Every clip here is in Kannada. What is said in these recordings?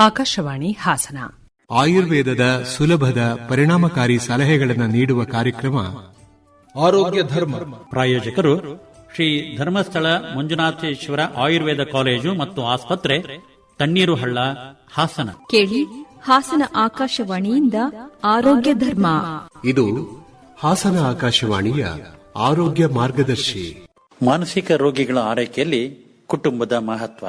ಆಕಾಶವಾಣಿ ಹಾಸನ. ಆಯುರ್ವೇದದ ಸುಲಭದ ಪರಿಣಾಮಕಾರಿ ಸಲಹೆಗಳನ್ನು ನೀಡುವ ಕಾರ್ಯಕ್ರಮ ಆರೋಗ್ಯ ಧರ್ಮ. ಪ್ರಾಯೋಜಕರು ಶ್ರೀ ಧರ್ಮಸ್ಥಳ ಮಂಜುನಾಥೇಶ್ವರ ಆಯುರ್ವೇದ ಕಾಲೇಜು ಮತ್ತು ಆಸ್ಪತ್ರೆ ತಣ್ಣೀರು ಹಳ್ಳ ಹಾಸನ. ಕೇಳಿ ಹಾಸನ ಆಕಾಶವಾಣಿಯಿಂದ ಆರೋಗ್ಯ ಧರ್ಮ. ಇದು ಹಾಸನ ಆಕಾಶವಾಣಿಯ ಆರೋಗ್ಯ ಮಾರ್ಗದರ್ಶಿ. ಮಾನಸಿಕ ರೋಗಿಗಳ ಆರೈಕೆಯಲ್ಲಿ ಕುಟುಂಬದ ಮಹತ್ವ.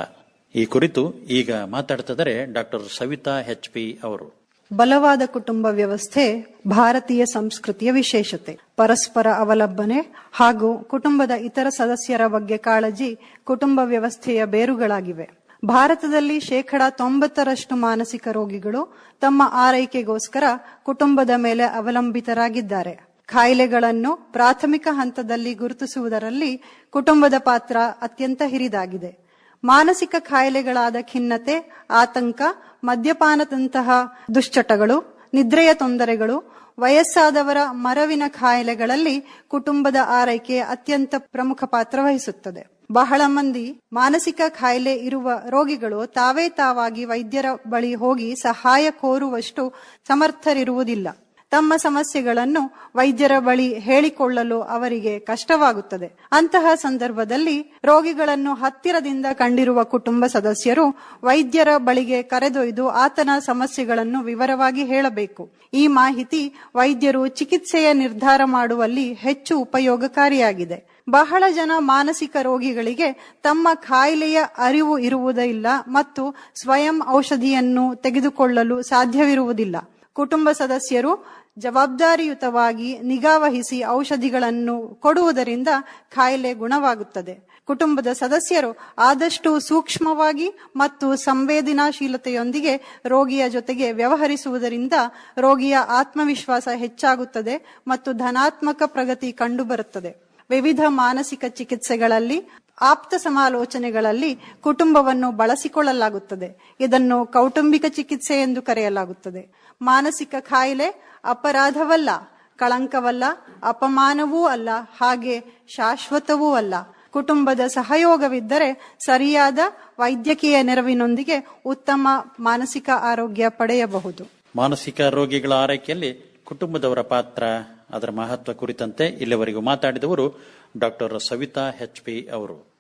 ಈ ಕುರಿತು ಈಗ ಮಾತಾಡ್ತಿದ್ದಾರೆ ಡಾಕ್ಟರ್ ಸವಿತಾ ಎಚ್ ಪಿ ಅವರು. ಬಲವಾದ ಕುಟುಂಬ ವ್ಯವಸ್ಥೆ ಭಾರತೀಯ ಸಂಸ್ಕೃತಿಯ ವಿಶೇಷತೆ. ಪರಸ್ಪರ ಅವಲಂಬನೆ ಹಾಗೂ ಕುಟುಂಬದ ಇತರ ಸದಸ್ಯರ ಬಗ್ಗೆ ಕಾಳಜಿ ಕುಟುಂಬ ವ್ಯವಸ್ಥೆಯ ಬೇರುಗಳಾಗಿವೆ. ಭಾರತದಲ್ಲಿ ಶೇಕಡ ತೊಂಬತ್ತರಷ್ಟು ಮಾನಸಿಕ ರೋಗಿಗಳು ತಮ್ಮ ಆರೈಕೆಗೋಸ್ಕರ ಕುಟುಂಬದ ಮೇಲೆ ಅವಲಂಬಿತರಾಗಿದ್ದಾರೆ. ಕಾಯಿಲೆಗಳನ್ನು ಪ್ರಾಥಮಿಕ ಹಂತದಲ್ಲಿ ಗುರುತಿಸುವುದರಲ್ಲಿ ಕುಟುಂಬದ ಪಾತ್ರ ಅತ್ಯಂತ ಹಿರಿದಾಗಿದೆ. ಮಾನಸಿಕ ಕಾಯಿಲೆಗಳಾದ ಖಿನ್ನತೆ, ಆತಂಕ, ಮದ್ಯಪಾನದಂತಹ ದುಶ್ಚಟಗಳು, ನಿದ್ರೆಯ ತೊಂದರೆಗಳು, ವಯಸ್ಸಾದವರ ಮರವಿನ ಕಾಯಿಲೆಗಳಲ್ಲಿ ಕುಟುಂಬದ ಆರೈಕೆ ಅತ್ಯಂತ ಪ್ರಮುಖ ಪಾತ್ರ ವಹಿಸುತ್ತದೆ. ಬಹಳ ಮಂದಿ ಮಾನಸಿಕ ಕಾಯಿಲೆ ಇರುವ ರೋಗಿಗಳು ತಾವೇ ತಾವಾಗಿ ವೈದ್ಯರ ಬಳಿ ಹೋಗಿ ಸಹಾಯ ಕೋರುವಷ್ಟು ಸಮರ್ಥರಿರುವುದಿಲ್ಲ. ತಮ್ಮ ಸಮಸ್ಯೆಗಳನ್ನು ವೈದ್ಯರ ಬಳಿ ಹೇಳಿಕೊಳ್ಳಲು ಅವರಿಗೆ ಕಷ್ಟವಾಗುತ್ತದೆ. ಅಂತಹ ಸಂದರ್ಭದಲ್ಲಿ ರೋಗಿಗಳನ್ನು ಹತ್ತಿರದಿಂದ ಕಂಡಿರುವ ಕುಟುಂಬ ಸದಸ್ಯರು ವೈದ್ಯರ ಬಳಿಗೆ ಕರೆದೊಯ್ದು ಆತನ ಸಮಸ್ಯೆಗಳನ್ನು ವಿವರವಾಗಿ ಹೇಳಬೇಕು. ಈ ಮಾಹಿತಿ ವೈದ್ಯರು ಚಿಕಿತ್ಸೆಯ ನಿರ್ಧಾರ ಮಾಡುವಲ್ಲಿ ಹೆಚ್ಚು ಉಪಯೋಗಕಾರಿಯಾಗಿದೆ. ಬಹಳ ಜನ ಮಾನಸಿಕ ರೋಗಿಗಳಿಗೆ ತಮ್ಮ ಕಾಯಿಲೆಯ ಅರಿವು ಇರುವುದಿಲ್ಲ ಮತ್ತು ಸ್ವಯಂ ಔಷಧಿಯನ್ನು ತೆಗೆದುಕೊಳ್ಳಲು ಸಾಧ್ಯವಿರುವುದಿಲ್ಲ. ಕುಟುಂಬ ಸದಸ್ಯರು ಜವಾಬ್ದಾರಿಯುತವಾಗಿ ನಿಗಾವಹಿಸಿ ಔಷಧಿಗಳನ್ನು ಕೊಡುವುದರಿಂದ ಕಾಯಿಲೆ ಗುಣವಾಗುತ್ತದೆ. ಕುಟುಂಬದ ಸದಸ್ಯರು ಆದಷ್ಟು ಸೂಕ್ಷ್ಮವಾಗಿ ಮತ್ತು ಸಂವೇದನಾಶೀಲತೆಯೊಂದಿಗೆ ರೋಗಿಯ ಜೊತೆಗೆ ವ್ಯವಹರಿಸುವುದರಿಂದ ರೋಗಿಯ ಆತ್ಮವಿಶ್ವಾಸ ಹೆಚ್ಚಾಗುತ್ತದೆ ಮತ್ತು ಧನಾತ್ಮಕ ಪ್ರಗತಿ ಕಂಡುಬರುತ್ತದೆ. ವಿವಿಧ ಮಾನಸಿಕ ಚಿಕಿತ್ಸೆಗಳಲ್ಲಿ, ಆಪ್ತ ಸಮಾಲೋಚನೆಗಳಲ್ಲಿ ಕುಟುಂಬವನ್ನು ಬಳಸಿಕೊಳ್ಳಲಾಗುತ್ತದೆ. ಇದನ್ನು ಕೌಟುಂಬಿಕ ಚಿಕಿತ್ಸೆ ಎಂದು ಕರೆಯಲಾಗುತ್ತದೆ. ಮಾನಸಿಕ ಕಾಯಿಲೆ ಅಪರಾಧವಲ್ಲ, ಕಳಂಕವಲ್ಲ, ಅಪಮಾನವೂ ಅಲ್ಲ, ಹಾಗೆ ಶಾಶ್ವತವೂ ಅಲ್ಲ. ಕುಟುಂಬದ ಸಹಯೋಗವಿದ್ದರೆ ಸರಿಯಾದ ವೈದ್ಯಕೀಯ ನೆರವಿನೊಂದಿಗೆ ಉತ್ತಮ ಮಾನಸಿಕ ಆರೋಗ್ಯ ಪಡೆಯಬಹುದು. ಮಾನಸಿಕ ರೋಗಿಗಳ ಆರೈಕೆಯಲ್ಲಿ ಕುಟುಂಬದವರ ಪಾತ್ರ ಅದರ ಮಹತ್ವ ಕುರಿತಂತೆ ಇಲ್ಲಿವರೆಗೂ ಮಾತಾಡಿದವರು ಡಾಕ್ಟರ್ ಸವಿತಾ ಎಚ್ ಪಿ ಅವರು.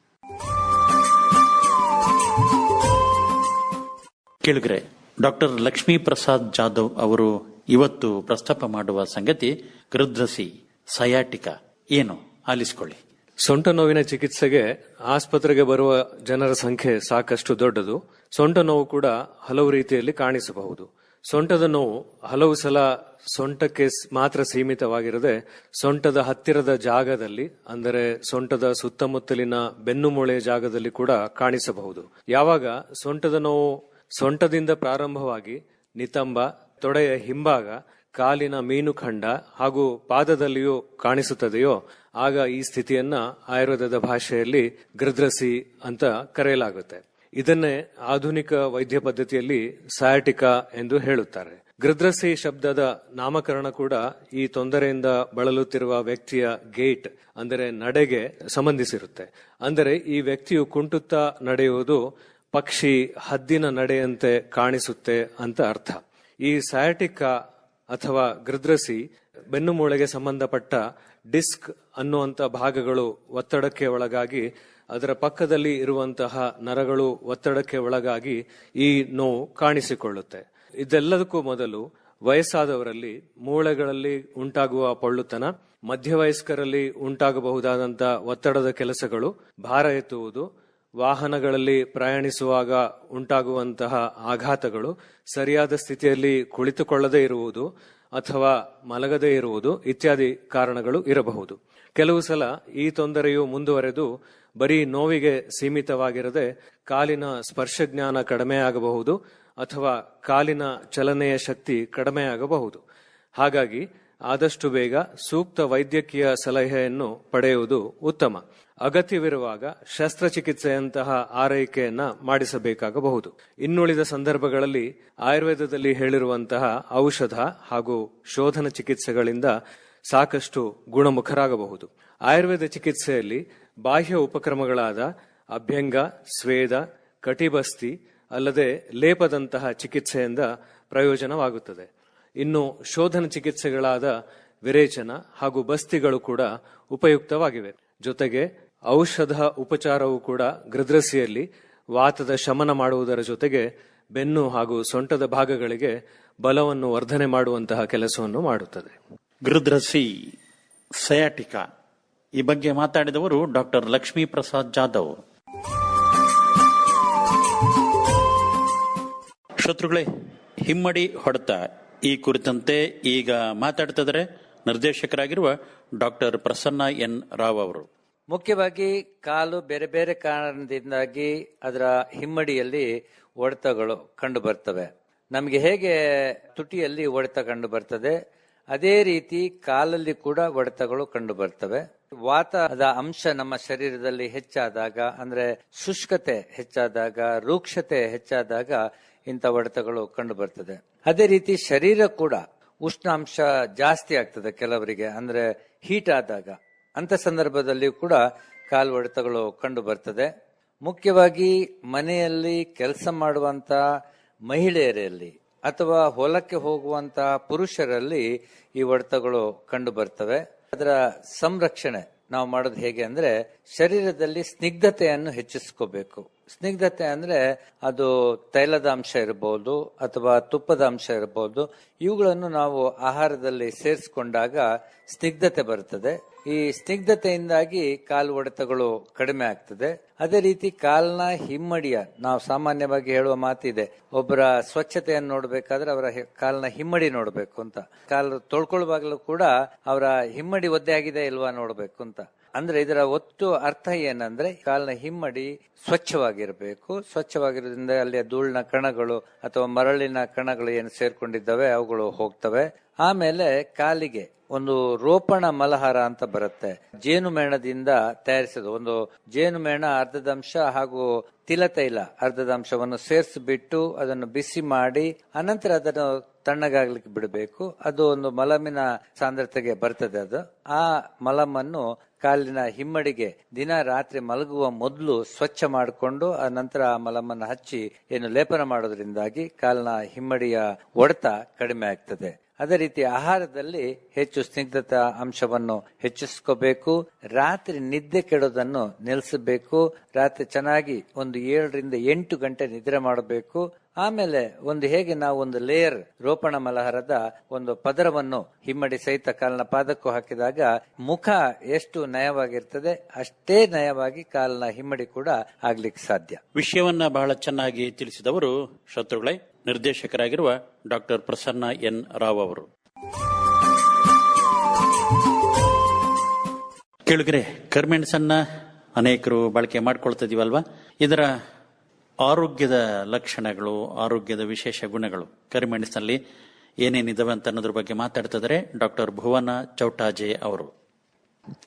ಕೇಳಿದ್ರೆ ಡಾಕ್ಟರ್ ಲಕ್ಷ್ಮೀ ಪ್ರಸಾದ್ ಜಾಧವ್ ಅವರು ಇವತ್ತು ಪ್ರಸ್ತಾಪ ಮಾಡುವ ಸಂಗತಿ ಗೃದ್ರಸಿ ಸಯಾಟಿಕ. ಏನು? ಆಲಿಸಿಕೊಳ್ಳಿ. ಸೊಂಟ ನೋವಿನ ಚಿಕಿತ್ಸೆಗೆ ಆಸ್ಪತ್ರೆಗೆ ಬರುವ ಜನರ ಸಂಖ್ಯೆ ಸಾಕಷ್ಟು ದೊಡ್ಡದು. ಸೊಂಟ ನೋವು ಕೂಡ ಹಲವು ರೀತಿಯಲ್ಲಿ ಕಾಣಿಸಬಹುದು. ಸೊಂಟದ ನೋವು ಹಲವು ಸಲ ಸೊಂಟಕ್ಕೆ ಮಾತ್ರ ಸೀಮಿತವಾಗಿರದೆ ಸೊಂಟದ ಹತ್ತಿರದ ಜಾಗದಲ್ಲಿ, ಅಂದರೆ ಸೊಂಟದ ಸುತ್ತಮುತ್ತಲಿನ ಬೆನ್ನುಮೂಳೆಯ ಜಾಗದಲ್ಲಿ ಕೂಡ ಕಾಣಿಸಬಹುದು. ಯಾವಾಗ ಸೊಂಟದ ನೋವು ಸೊಂಟದಿಂದ ಪ್ರಾರಂಭವಾಗಿ ನಿತಂಬ ತೊಡೆಯ ಹಿಂಭಾಗ, ಕಾಲಿನ ಮೀನುಖಂಡ ಹಾಗೂ ಪಾದದಲ್ಲಿಯೂ ಕಾಣಿಸುತ್ತದೆಯೋ, ಆಗ ಈ ಸ್ಥಿತಿಯನ್ನ ಆಯುರ್ವೇದದ ಭಾಷೆಯಲ್ಲಿ ಗೃದ್ರಸಿ ಅಂತ ಕರೆಯಲಾಗುತ್ತೆ. ಇದನ್ನೇ ಆಧುನಿಕ ವೈದ್ಯ ಪದ್ಧತಿಯಲ್ಲಿ ಸಯಾಟಿಕಾ ಎಂದು ಹೇಳುತ್ತಾರೆ. ಗೃದ್ರಸಿ ಶಬ್ದದ ನಾಮಕರಣ ಕೂಡ ಈ ತೊಂದರೆಯಿಂದ ಬಳಲುತ್ತಿರುವ ವ್ಯಕ್ತಿಯ ಗೇಟ್, ಅಂದರೆ ನಡೆಗೆ ಸಂಬಂಧಿಸಿರುತ್ತೆ. ಅಂದರೆ ಈ ವ್ಯಕ್ತಿಯು ಕುಂಟುತ್ತಾ ನಡೆಯುವುದು ಪಕ್ಷಿ ಹದ್ದಿನ ನಡೆಯಂತೆ ಕಾಣಿಸುತ್ತೆ ಅಂತ ಅರ್ಥ. ಈ ಸಯಾಟಿಕ ಅಥವಾ ಗೃದ್ರಸಿ ಬೆನ್ನುಮೂಳೆಗೆ ಸಂಬಂಧಪಟ್ಟ ಡಿಸ್ಕ್ ಅನ್ನುವಂಥ ಭಾಗಗಳು ಒತ್ತಡಕ್ಕೆ ಒಳಗಾಗಿ ಅದರ ಪಕ್ಕದಲ್ಲಿ ಇರುವಂತಹ ನರಗಳು ಒತ್ತಡಕ್ಕೆ ಒಳಗಾಗಿ ಈ ನೋವು ಕಾಣಿಸಿಕೊಳ್ಳುತ್ತೆ. ಇದೆಲ್ಲದಕ್ಕೂ ಮೊದಲು ವಯಸ್ಸಾದವರಲ್ಲಿ ಮೂಳೆಗಳಲ್ಲಿ ಉಂಟಾಗುವ ಪೊಳ್ಳುತನ, ಮಧ್ಯವಯಸ್ಕರಲ್ಲಿ ಉಂಟಾಗಬಹುದಾದಂತಹ ಒತ್ತಡದ ಕೆಲಸಗಳು, ಭಾರ ಎತ್ತುವುದು ವಾಹನಗಳಲ್ಲಿ ಪ್ರಯಾಣಿಸುವಾಗ ಉಂಟಾಗುವಂತಹ ಆಘಾತಗಳು ಸರಿಯಾದ ಸ್ಥಿತಿಯಲ್ಲಿ ಕುಳಿತುಕೊಳ್ಳದೇ ಇರುವುದು ಅಥವಾ ಮಲಗದೇ ಇರುವುದು ಇತ್ಯಾದಿ ಕಾರಣಗಳು ಇರಬಹುದು. ಕೆಲವು ಸಲ ಈ ತೊಂದರೆಯು ಮುಂದುವರೆದು ಬರೀ ನೋವಿಗೆ ಸೀಮಿತವಾಗಿರದೆ ಕಾಲಿನ ಸ್ಪರ್ಶ ಜ್ಞಾನ ಕಡಿಮೆಯಾಗಬಹುದು ಅಥವಾ ಕಾಲಿನ ಚಲನೆಯ ಶಕ್ತಿ ಕಡಿಮೆಯಾಗಬಹುದು. ಹಾಗಾಗಿ ಆದಷ್ಟು ಬೇಗ ಸೂಕ್ತ ವೈದ್ಯಕೀಯ ಸಲಹೆಯನ್ನು ಪಡೆಯುವುದು ಉತ್ತಮ. ಅಗತ್ಯವಿರುವಾಗ ಶಸ್ತ್ರಚಿಕಿತ್ಸೆಯಂತಹ ಆರೈಕೆಯನ್ನ ಮಾಡಿಸಬೇಕಾಗಬಹುದು. ಇನ್ನುಳಿದ ಸಂದರ್ಭಗಳಲ್ಲಿ ಆಯುರ್ವೇದದಲ್ಲಿ ಹೇಳಿರುವಂತಹ ಔಷಧ ಹಾಗೂ ಶೋಧನ ಚಿಕಿತ್ಸೆಗಳಿಂದ ಸಾಕಷ್ಟು ಗುಣಮುಖರಾಗಬಹುದು. ಆಯುರ್ವೇದ ಚಿಕಿತ್ಸೆಯಲ್ಲಿ ಬಾಹ್ಯ ಉಪಕ್ರಮಗಳಾದ ಅಭ್ಯಂಗ, ಸ್ವೇದ, ಕಟಿಬಸ್ತಿ ಅಲ್ಲದೆ ಲೇಪದಂತಹ ಚಿಕಿತ್ಸೆಯಿಂದ ಪ್ರಯೋಜನವಾಗುತ್ತದೆ. ಇನ್ನು ಶೋಧನ ಚಿಕಿತ್ಸೆಗಳಾದ ವಿರೇಚನ ಹಾಗೂ ಬಸ್ತಿಗಳು ಕೂಡ ಉಪಯುಕ್ತವಾಗಿವೆ. ಜೊತೆಗೆ ಔಷಧ ಉಪಚಾರವು ಕೂಡ ಗೃದ್ರಸಿಯಲ್ಲಿ ವಾತದ ಶಮನ ಮಾಡುವುದರ ಜೊತೆಗೆ ಬೆನ್ನು ಹಾಗೂ ಸೊಂಟದ ಭಾಗಗಳಿಗೆ ಬಲವನ್ನು ವರ್ಧನೆ ಮಾಡುವಂತಹ ಕೆಲಸವನ್ನು ಮಾಡುತ್ತದೆ. ಗೃದ್ರಸಿ, ಸಯಾಟಿಕಾ ಈ ಬಗ್ಗೆ ಮಾತಾಡಿದವರು ಡಾಕ್ಟರ್ ಲಕ್ಷ್ಮೀ ಪ್ರಸಾದ್ ಜಾಧವ್. ಶತ್ರುಗಳೇ, ಹಿಮ್ಮಡಿ ಹೊಡೆತ ಈ ಕುರಿತಂತೆ ಈಗ ಮಾತಾಡ್ತಿದ್ದಾರೆ ನಿರ್ದೇಶಕರಾಗಿರುವ ಡಾಕ್ಟರ್ ಪ್ರಸನ್ನ ಎನ್ ರಾವ್ ಅವರು. ಮುಖ್ಯವಾಗಿ ಕಾಲು ಬೇರೆ ಬೇರೆ ಕಾರಣದಿಂದಾಗಿ ಅದರ ಹಿಮ್ಮಡಿಯಲ್ಲಿ ಒಡೆತಗಳು ಕಂಡು ಬರ್ತವೆ. ನಮಗೆ ಹೇಗೆ ತುಟಿಯಲ್ಲಿ ಒಡೆತ ಕಂಡು ಬರ್ತದೆ? ಅದೇ ರೀತಿ ಕಾಲಲ್ಲಿ ಕೂಡ ಒಡೆತಗಳು ಕಂಡು ಬರ್ತವೆ ವಾತದ ಅಂಶ ನಮ್ಮ ಶರೀರದಲ್ಲಿ ಹೆಚ್ಚಾದಾಗ, ಅಂದ್ರೆ ಶುಷ್ಕತೆ ಹೆಚ್ಚಾದಾಗ, ರೂಕ್ಷತೆ ಹೆಚ್ಚಾದಾಗ ಇಂಥ ಒಡೆತಗಳು ಕಂಡು ಬರ್ತದೆ ಅದೇ ರೀತಿ ಶರೀರ ಕೂಡ ಉಷ್ಣಾಂಶ ಜಾಸ್ತಿ ಆಗ್ತದೆ ಕೆಲವರಿಗೆ, ಅಂದ್ರೆ ಹೀಟ್ ಆದಾಗ. ಅಂತ ಸಂದರ್ಭದಲ್ಲಿ ಕೂಡ ಕಾಲು ಒಡೆತಗಳು ಕಂಡು ಬರ್ತದೆ ಮುಖ್ಯವಾಗಿ ಮನೆಯಲ್ಲಿ ಕೆಲಸ ಮಾಡುವಂತ ಮಹಿಳೆಯರಲ್ಲಿ ಅಥವಾ ಹೊಲಕ್ಕೆ ಹೋಗುವಂತ ಪುರುಷರಲ್ಲಿ ಈ ಒಡೆತಗಳು ಕಂಡು ಬರ್ತವೆ ಅದರ ಸಂರಕ್ಷಣೆ ನಾವು ಮಾಡೋದು ಹೇಗೆ ಅಂದ್ರೆ ಶರೀರದಲ್ಲಿ ಸ್ನಿಗ್ಧತೆಯನ್ನು ಹೆಚ್ಚಿಸ್ಕೋಬೇಕು. ಸ್ನಿಗ್ಧತೆ ಅಂದ್ರೆ ಅದು ತೈಲದ ಅಂಶ ಇರಬಹುದು ಅಥವಾ ತುಪ್ಪದ ಅಂಶ ಇರಬಹುದು ಇವುಗಳನ್ನು ನಾವು ಆಹಾರದಲ್ಲಿ ಸೇರಿಸಿಕೊಂಡಾಗ ಸ್ನಿಗ್ಧತೆ ಬರುತ್ತದೆ ಈ ಸ್ನಿಗ್ಧತೆಯಿಂದಾಗಿ ಕಾಲು ಒಡೆತಗಳು ಕಡಿಮೆ ಆಗ್ತದೆ. ಅದೇ ರೀತಿ ಕಾಲ್ನ ಹಿಮ್ಮಡಿಯ, ನಾವು ಸಾಮಾನ್ಯವಾಗಿ ಹೇಳುವ ಮಾತಿದೆ, ಒಬ್ಬರ ಸ್ವಚ್ಛತೆಯನ್ನು ನೋಡಬೇಕಾದ್ರೆ ಅವರ ಕಾಲ್ನ ಹಿಮ್ಮಡಿ ನೋಡಬೇಕು ಅಂತ. ಕಾಲು ತೊಳ್ಕೊಳ್ಳುವಾಗಲೂ ಕೂಡ ಅವರ ಹಿಮ್ಮಡಿ ಒದ್ದೆ ಆಗಿದೆ ಇಲ್ವಾ ನೋಡಬೇಕು ಅಂತ. ಅಂದ್ರೆ ಇದರ ಒಟ್ಟು ಅರ್ಥ ಏನಂದ್ರೆ ಕಾಲಿನ ಹಿಮ್ಮಡಿ ಸ್ವಚ್ಛವಾಗಿರಬೇಕು. ಸ್ವಚ್ಛವಾಗಿರೋದ್ರಿಂದ ಅಲ್ಲಿಯ ಧೂಳಿನ ಕಣಗಳು ಅಥವಾ ಮರಳಿನ ಕಣಗಳು ಏನು ಸೇರ್ಕೊಂಡಿದ್ದಾವೆ, ಅವುಗಳು ಹೋಗ್ತವೆ. ಆಮೇಲೆ ಕಾಲಿಗೆ ಒಂದು ರೋಪಣ ಮಲಹಾರ ಅಂತ ಬರುತ್ತೆ. ಜೇನುಮೇಣದಿಂದ ತಯಾರಿಸಿದ. ಒಂದು ಜೇನುಮೇಣ ಅರ್ಧದಂಶ ಹಾಗೂ ತಿಲತೈಲ ಅರ್ಧದಂಶವನ್ನು ಸೇರಿಸಿಬಿಟ್ಟು ಅದನ್ನು ಬಿಸಿ ಮಾಡಿ, ಅನಂತರ ಅದನ್ನು ತಣ್ಣಗಾಗ್ಲಿಕ್ಕೆ ಬಿಡಬೇಕು. ಅದು ಒಂದು ಮಲಮಿನ ಸಾಂದ್ರತೆಗೆ ಬರ್ತದೆ ಅದು. ಆ ಮಲಮನ್ನು ಕಾಲಿನ ಹಿಮ್ಮಡಿಗೆ ದಿನ ರಾತ್ರಿ ಮಲಗುವ ಮೊದಲು ಸ್ವಚ್ಛ ಮಾಡಿಕೊಂಡು, ಆ ನಂತರ ಆ ಮಲಮನ್ನು ಹಚ್ಚಿ, ಏನು ಲೇಪನ ಮಾಡೋದ್ರಿಂದಾಗಿ ಕಾಲಿನ ಹಿಮ್ಮಡಿಯ ಒಡೆತ ಕಡಿಮೆ ಆಗ್ತದೆ. ಅದೇ ರೀತಿ ಆಹಾರದಲ್ಲಿ ಹೆಚ್ಚು ಸ್ನಿಗ್ಧತಾ ಅಂಶವನ್ನು ಹೆಚ್ಚಿಸ್ಕೋಬೇಕು. ರಾತ್ರಿ ನಿದ್ದೆ ಕೆಡೋದನ್ನು ನಿಲ್ಲಿಸಬೇಕು. ರಾತ್ರಿ ಚೆನ್ನಾಗಿ ಒಂದು ಏಳರಿಂದ ಎಂಟು ಗಂಟೆ ನಿದ್ರೆ ಮಾಡಬೇಕು. ಆಮೇಲೆ ಒಂದು ಹೇಗೆ ನಾವು ಒಂದು ಲೇಯರ್ ರೋಪಣ ಮಲಹಾರದ ಒಂದು ಪದರವನ್ನು ಹಿಮ್ಮಡಿ ಸಹಿತ ಕಾಲಿನ ಪಾದಕ್ಕೂ ಹಾಕಿದಾಗ ಮುಖ ಎಷ್ಟು ನಯವಾಗಿರ್ತದೆ ಅಷ್ಟೇ ನಯವಾಗಿ ಕಾಲಿನ ಹಿಮ್ಮಡಿ ಕೂಡ ಆಗ್ಲಿಕ್ಕೆ ಸಾಧ್ಯ. ವಿಷಯವನ್ನ ಬಹಳ ಚೆನ್ನಾಗಿ ತಿಳಿಸಿದವರು ಶತ್ರುಗಳೇ ನಿರ್ದೇಶಕರಾಗಿರುವ ಡಾಕ್ಟರ್ ಪ್ರಸನ್ನ ಎನ್ ರಾವ್ ಅವರು. ಕೇಳಿದ್ರೆ ಕರ್ಮೆಣಸನ್ನ ಅನೇಕರು ಬಳಕೆ ಮಾಡ್ಕೊಳ್ತಿದೀವಲ್ವಾ ಇದರ ಆರೋಗ್ಯದ ಲಕ್ಷಣಗಳು, ಆರೋಗ್ಯದ ವಿಶೇಷ ಗುಣಗಳು ಕರಿಮೆಣಸಿನಲ್ಲಿ ಏನೇನಿದಾವೆ ಅಂತ ಅನ್ನೋದ್ರ ಬಗ್ಗೆ ಮಾತಾಡ್ತಿದ್ದಾರೆ ಡಾಕ್ಟರ್ ಭುವನ ಚೌಟಾಜೆ ಅವರು.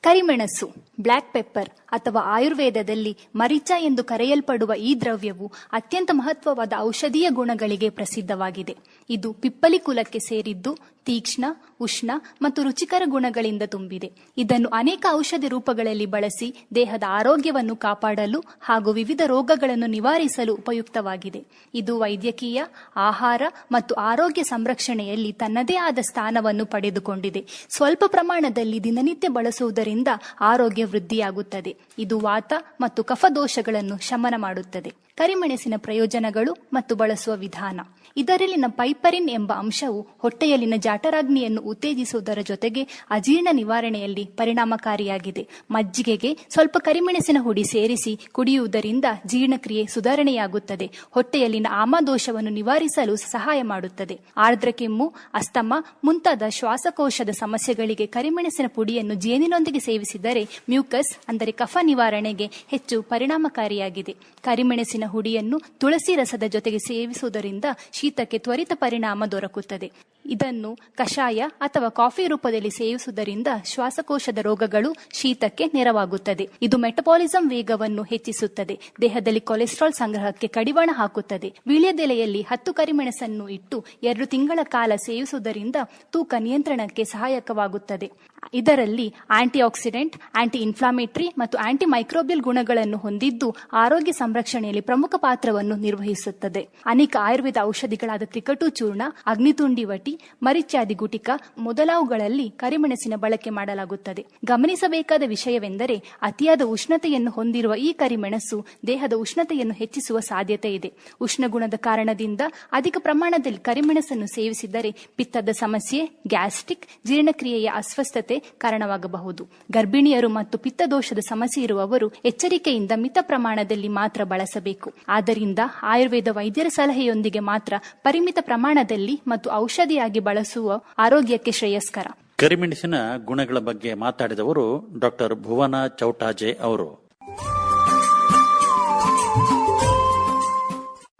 ಕರಿಮೆಣಸು ಬ್ಲ್ಯಾಕ್ ಪೆಪ್ಪರ್ ಅಥವಾ ಆಯುರ್ವೇದದಲ್ಲಿ ಮರಿಚ ಎಂದು ಕರೆಯಲ್ಪಡುವ ಈ ದ್ರವ್ಯವು ಅತ್ಯಂತ ಮಹತ್ವವಾದ ಔಷಧೀಯ ಗುಣಗಳಿಗೆ ಪ್ರಸಿದ್ಧವಾಗಿದೆ. ಇದು ಪಿಪ್ಪಲಿ ಕುಲಕ್ಕೆ ಸೇರಿದ್ದು ತೀಕ್ಷ್ಣ, ಉಷ್ಣ ಮತ್ತು ರುಚಿಕರ ಗುಣಗಳಿಂದ ತುಂಬಿದೆ. ಇದನ್ನು ಅನೇಕ ಔಷಧಿ ರೂಪಗಳಲ್ಲಿ ಬಳಸಿ ದೇಹದ ಆರೋಗ್ಯವನ್ನು ಕಾಪಾಡಲು ಹಾಗೂ ವಿವಿಧ ರೋಗಗಳನ್ನು ನಿವಾರಿಸಲು ಉಪಯುಕ್ತವಾಗಿದೆ. ಇದು ವೈದ್ಯಕೀಯ, ಆಹಾರ ಮತ್ತು ಆರೋಗ್ಯ ಸಂರಕ್ಷಣೆಯಲ್ಲಿ ತನ್ನದೇ ಆದ ಸ್ಥಾನವನ್ನು ಪಡೆದುಕೊಂಡಿದೆ. ಸ್ವಲ್ಪ ಪ್ರಮಾಣದಲ್ಲಿ ದಿನನಿತ್ಯ ಬಳಸುವುದರಿಂದ ಆರೋಗ್ಯ ವೃದ್ಧಿಯಾಗುತ್ತದೆ. ಇದು ವಾತ ಮತ್ತು ಕಫದೋಷಗಳನ್ನು ಶಮನ ಮಾಡುತ್ತದೆ. ಕರಿಮೆಣಸಿನ ಪ್ರಯೋಜನಗಳು ಮತ್ತು ಬಳಸುವ ವಿಧಾನ. ಇದರಲ್ಲಿನ ಪೈಪರಿನ್ ಎಂಬ ಅಂಶವು ಹೊಟ್ಟೆಯಲ್ಲಿನ ಜಾಟರಾಗ್ನಿಯನ್ನು ಉತ್ತೇಜಿಸುವುದರ ಜೊತೆಗೆ ಅಜೀರ್ಣ ನಿವಾರಣೆಯಲ್ಲಿ ಪರಿಣಾಮಕಾರಿಯಾಗಿದೆ. ಮಜ್ಜಿಗೆಗೆ ಸ್ವಲ್ಪ ಕರಿಮೆಣಸಿನ ಹುಡಿ ಸೇರಿಸಿ ಕುಡಿಯುವುದರಿಂದ ಜೀರ್ಣಕ್ರಿಯೆ ಸುಧಾರಣೆಯಾಗುತ್ತದೆ. ಹೊಟ್ಟೆಯಲ್ಲಿನ ಆಮದೋಷವನ್ನು ನಿವಾರಿಸಲು ಸಹಾಯ ಮಾಡುತ್ತದೆ. ಆರ್ದ್ರ ಕೆಮ್ಮು ಅಸ್ತಮ ಮುಂತಾದ ಶ್ವಾಸಕೋಶದ ಸಮಸ್ಯೆಗಳಿಗೆ ಕರಿಮೆಣಸಿನ ಪುಡಿಯನ್ನು ಜೇನಿನೊಂದಿಗೆ ಸೇವಿಸಿದರೆ ಮ್ಯೂಕಸ್, ಅಂದರೆ ಕಫ ನಿವಾರಣೆಗೆ ಹೆಚ್ಚು ಪರಿಣಾಮಕಾರಿಯಾಗಿದೆ. ಕರಿಮೆಣಸಿನ ಹುಡಿಯನ್ನು ತುಳಸಿ ರಸದ ಜೊತೆಗೆ ಸೇವಿಸುವುದರಿಂದ ಶೀತಕ್ಕೆ ತ್ವರಿತ ಪರಿಣಾಮ ದೊರಕುತ್ತದೆ. ಇದನ್ನು ಕಷಾಯ ಅಥವಾ ಕಾಫಿ ರೂಪದಲ್ಲಿ ಸೇವಿಸುವುದರಿಂದ ಶ್ವಾಸಕೋಶದ ರೋಗಗಳು ಶೀತಕ್ಕೆ ನೆರವಾಗುತ್ತದೆ. ಇದು ಮೆಟಬಾಲಿಸಂ ವೇಗವನ್ನು ಹೆಚ್ಚಿಸುತ್ತದೆ. ದೇಹದಲ್ಲಿ ಕೊಲೆಸ್ಟ್ರಾಲ್ ಸಂಗ್ರಹಕ್ಕೆ ಕಡಿವಾಣ ಹಾಕುತ್ತದೆ. ವೀಳ್ಯದೆಲೆಯಲ್ಲಿ ಹತ್ತು ಕರಿಮೆಣಸನ್ನು ಇಟ್ಟು ಎರಡು ತಿಂಗಳ ಕಾಲ ಸೇವಿಸುವುದರಿಂದ ತೂಕ ನಿಯಂತ್ರಣಕ್ಕೆ ಸಹಾಯಕವಾಗುತ್ತದೆ. ಇದರಲ್ಲಿ ಆಂಟಿ ಆಕ್ಸಿಡೆಂಟ್ ಆಂಟಿ ಇನ್ಫ್ಲಾಮೇಟರಿ ಮತ್ತು ಆಂಟಿ ಮೈಕ್ರೋಬಿಯಲ್ ಗುಣಗಳನ್ನು ಹೊಂದಿದ್ದು ಆರೋಗ್ಯ ಸಂರಕ್ಷಣೆಯಲ್ಲಿ ಪ್ರಮುಖ ಪಾತ್ರವನ್ನು ನಿರ್ವಹಿಸುತ್ತದೆ. ಅನೇಕ ಆಯುರ್ವೇದ ಔಷಧಿಗಳಾದ ತ್ರಿಕಟು ಚೂರ್ಣ, ಅಗ್ನಿತುಂಡಿ ವಟಿ, ಮರಿಚ್ಯಾದಿ ಗುಟಿಕ ಮೊದಲಾವುಗಳಲ್ಲಿ ಕರಿಮೆಣಸಿನ ಬಳಕೆ ಮಾಡಲಾಗುತ್ತದೆ. ಗಮನಿಸಬೇಕಾದ ವಿಷಯವೆಂದರೆ ಅತಿಯಾದ ಉಷ್ಣತೆಯನ್ನು ಹೊಂದಿರುವ ಈ ಕರಿಮೆಣಸು ದೇಹದ ಉಷ್ಣತೆಯನ್ನು ಹೆಚ್ಚಿಸುವ ಸಾಧ್ಯತೆ ಇದೆ. ಉಷ್ಣಗುಣದ ಕಾರಣದಿಂದ ಅಧಿಕ ಪ್ರಮಾಣದಲ್ಲಿ ಕರಿಮೆಣಸನ್ನು ಸೇವಿಸಿದರೆ ಪಿತ್ತದ ಸಮಸ್ಯೆ, ಗ್ಯಾಸ್ಟ್ರಿಕ್, ಜೀರ್ಣಕ್ರಿಯೆಯ ಅಸ್ವಸ್ಥತೆ ಕಾರಣವಾಗಬಹುದು. ಗರ್ಭಿಣಿಯರು ಮತ್ತು ಪಿತ್ತದೋಷದ ಸಮಸ್ಯೆ ಇರುವವರು ಎಚ್ಚರಿಕೆಯಿಂದ ಮಿತ ಪ್ರಮಾಣದಲ್ಲಿ ಮಾತ್ರ ಬಳಸಬೇಕು. ಆದ್ದರಿಂದ ಆಯುರ್ವೇದ ವೈದ್ಯರ ಸಲಹೆಯೊಂದಿಗೆ ಮಾತ್ರ ಪರಿಮಿತ ಪ್ರಮಾಣದಲ್ಲಿ ಮತ್ತು ಔಷಧಿಯಾಗಿ ಬಳಸುವ ಆರೋಗ್ಯಕ್ಕೆ ಶ್ರೇಯಸ್ಕರ. ಕರಿಮೆಣಸಿನ ಗುಣಗಳ ಬಗ್ಗೆ ಮಾತಾಡಿದವರು ಡಾಕ್ಟರ್ ಭುವನ ಚೌಟಾಜೆ ಅವರು.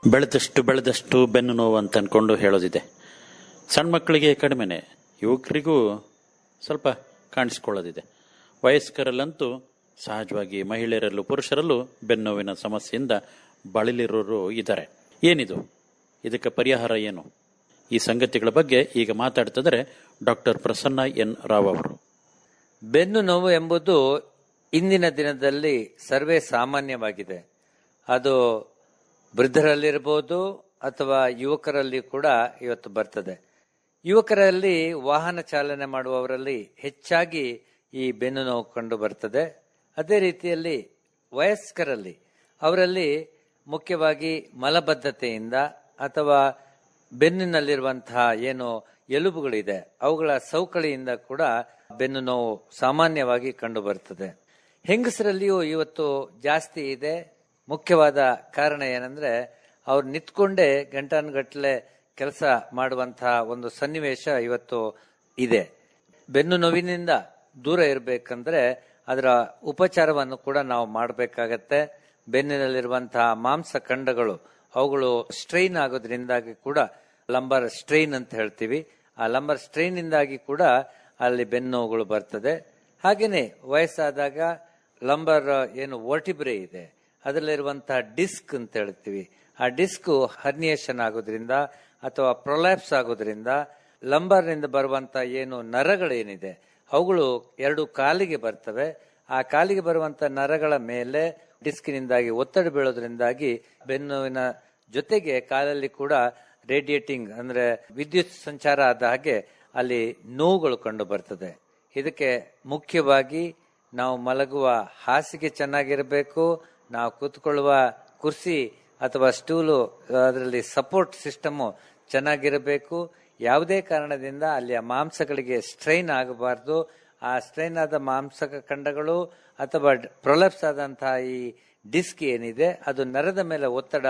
ಬೆಳೆದಷ್ಟು ಬೆಳೆದಷ್ಟು ಬೆನ್ನು ನೋವು ಅಂತ ಅನ್ಕೊಂಡು ಹೇಳೋದಿದೆ. ಸಣ್ಣ ಮಕ್ಕಳಿಗೆ ಕಡಿಮೆನೆ, ಯುವಕರಿಗೂ ಸ್ವಲ್ಪ ಕಾಣಿಸ್ಕೊಳ್ಳೋದಿದೆ. ವಯಸ್ಕರಲ್ಲಂತೂ ಸಹಜವಾಗಿ ಮಹಿಳೆಯರಲ್ಲೂ ಪುರುಷರಲ್ಲೂ ಬೆನ್ನೋವಿನ ಸಮಸ್ಯೆಯಿಂದ ಬಳಲಿರೋರು ಇದ್ದಾರೆ. ಏನಿದು? ಇದಕ್ಕೆ ಪರಿಹಾರ ಏನು? ಈ ಸಂಗತಿಗಳ ಬಗ್ಗೆ ಈಗ ಮಾತಾಡ್ತಿದ್ರೆ ಡಾಕ್ಟರ್ ಪ್ರಸನ್ನ ಎನ್ ರಾವ್ ಅವರು. ಬೆನ್ನು ನೋವು ಎಂಬುದು ಇಂದಿನ ದಿನದಲ್ಲಿ ಸರ್ವೇ ಸಾಮಾನ್ಯವಾಗಿದೆ. ಅದು ವೃದ್ಧರಲ್ಲಿರ್ಬೋದು ಅಥವಾ ಯುವಕರಲ್ಲಿ ಕೂಡ ಇವತ್ತು ಬರ್ತದೆ. ಯುವಕರಲ್ಲಿ ವಾಹನ ಚಾಲನೆ ಮಾಡುವವರಲ್ಲಿ ಹೆಚ್ಚಾಗಿ ಈ ಬೆನ್ನು ನೋವು ಕಂಡು ಬರ್ತದೆ. ಅದೇ ರೀತಿಯಲ್ಲಿ ವಯಸ್ಕರಲ್ಲಿ ಅವರಲ್ಲಿ ಮುಖ್ಯವಾಗಿ ಮಲಬದ್ಧತೆಯಿಂದ ಅಥವಾ ಬೆನ್ನಿನಲ್ಲಿರುವಂತಹ ಏನು ಎಲುಬುಗಳಿದೆ, ಅವುಗಳ ಸೌಕಳಿಯಿಂದ ಕೂಡ ಬೆನ್ನು ನೋವು ಸಾಮಾನ್ಯವಾಗಿ ಕಂಡು ಬರ್ತದೆ. ಹೆಂಗಸರಲ್ಲಿಯೂ ಇವತ್ತು ಜಾಸ್ತಿ ಇದೆ. ಮುಖ್ಯವಾದ ಕಾರಣ ಏನಂದ್ರೆ, ಅವ್ರು ನಿಂತ್ಕೊಂಡೇ ಗಂಟನ್ಗಟ್ಲೆ ಕೆಲಸ ಮಾಡುವಂತಹ ಒಂದು ಸನ್ನಿವೇಶ ಇವತ್ತು ಇದೆ. ಬೆನ್ನು ನೋವಿನಿಂದ ದೂರ ಇರಬೇಕಂದ್ರೆ ಅದರ ಉಪಚಾರವನ್ನು ಕೂಡ ನಾವು ಮಾಡಬೇಕಾಗತ್ತೆ. ಬೆನ್ನಿನಲ್ಲಿರುವಂತಹ ಮಾಂಸ ಖಂಡಗಳು, ಅವುಗಳು ಸ್ಟ್ರೈನ್ ಆಗೋದ್ರಿಂದಾಗಿ ಕೂಡ ಲಂಬರ್ ಸ್ಟ್ರೈನ್ ಅಂತ ಹೇಳ್ತೀವಿ. ಆ ಲಂಬರ್ ಸ್ಟ್ರೈನ್ ಇಂದಾಗಿ ಕೂಡ ಅಲ್ಲಿ ಬೆನ್ನು ನೋವುಗಳು ಬರ್ತದೆ. ಹಾಗೇನೆ ವಯಸ್ಸಾದಾಗ ಲಂಬರ್ ಏನು ವರ್ಟಿಬ್ರೆ ಇದೆ, ಅದರಲ್ಲಿರುವಂತಹ ಡಿಸ್ಕ್ ಅಂತ ಹೇಳ್ತೀವಿ. ಆ ಡಿಸ್ಕ್ ಹರ್ನಿಯೇಷನ್ ಆಗೋದ್ರಿಂದ ಅಥವಾ ಪ್ರೊಲ್ಯಾಪ್ಸ್ ಆಗೋದ್ರಿಂದ ಲಂಬರ್ನಿಂದ ಬರುವಂಥ ಏನು ನರಗಳೇನಿದೆ, ಅವುಗಳು ಎರಡು ಕಾಲಿಗೆ ಬರ್ತವೆ. ಆ ಕಾಲಿಗೆ ಬರುವಂಥ ನರಗಳ ಮೇಲೆ ಡಿಸ್ಕಿನಿಂದಾಗಿ ಒತ್ತಡ ಬೀಳೋದ್ರಿಂದಾಗಿ ಬೆನ್ನುವಿನ ಜೊತೆಗೆ ಕಾಲಲ್ಲಿ ಕೂಡ ರೇಡಿಯೇಟಿಂಗ್ ಅಂದರೆ ವಿದ್ಯುತ್ ಸಂಚಾರ ಆದ ಹಾಗೆ ಅಲ್ಲಿ ನೋವುಗಳು ಕಂಡು ಬರ್ತದೆ. ಇದಕ್ಕೆ ಮುಖ್ಯವಾಗಿ ನಾವು ಮಲಗುವ ಹಾಸಿಗೆ ಚೆನ್ನಾಗಿರಬೇಕು, ನಾವು ಕೂತ್ಕೊಳ್ಳುವ ಕುರ್ಸಿ ಅಥವಾ ಸ್ಟೂಲು, ಅದರಲ್ಲಿ ಸಪೋರ್ಟ್ ಸಿಸ್ಟಮ್ ಚೆನ್ನಾಗಿರಬೇಕು. ಯಾವುದೇ ಕಾರಣದಿಂದ ಅಲ್ಲಿಯ ಮಾಂಸಗಳಿಗೆ ಸ್ಟ್ರೈನ್ ಆಗಬಾರ್ದು. ಆ ಸ್ಟ್ರೈನ್ ಆದ ಮಾಂಸ ಖಂಡಗಳು ಅಥವಾ ಪ್ರೊಲಪ್ಸ್ ಆದಂತಹ ಈ ಡಿಸ್ಕ್ ಏನಿದೆ, ಅದು ನರದ ಮೇಲೆ ಒತ್ತಡ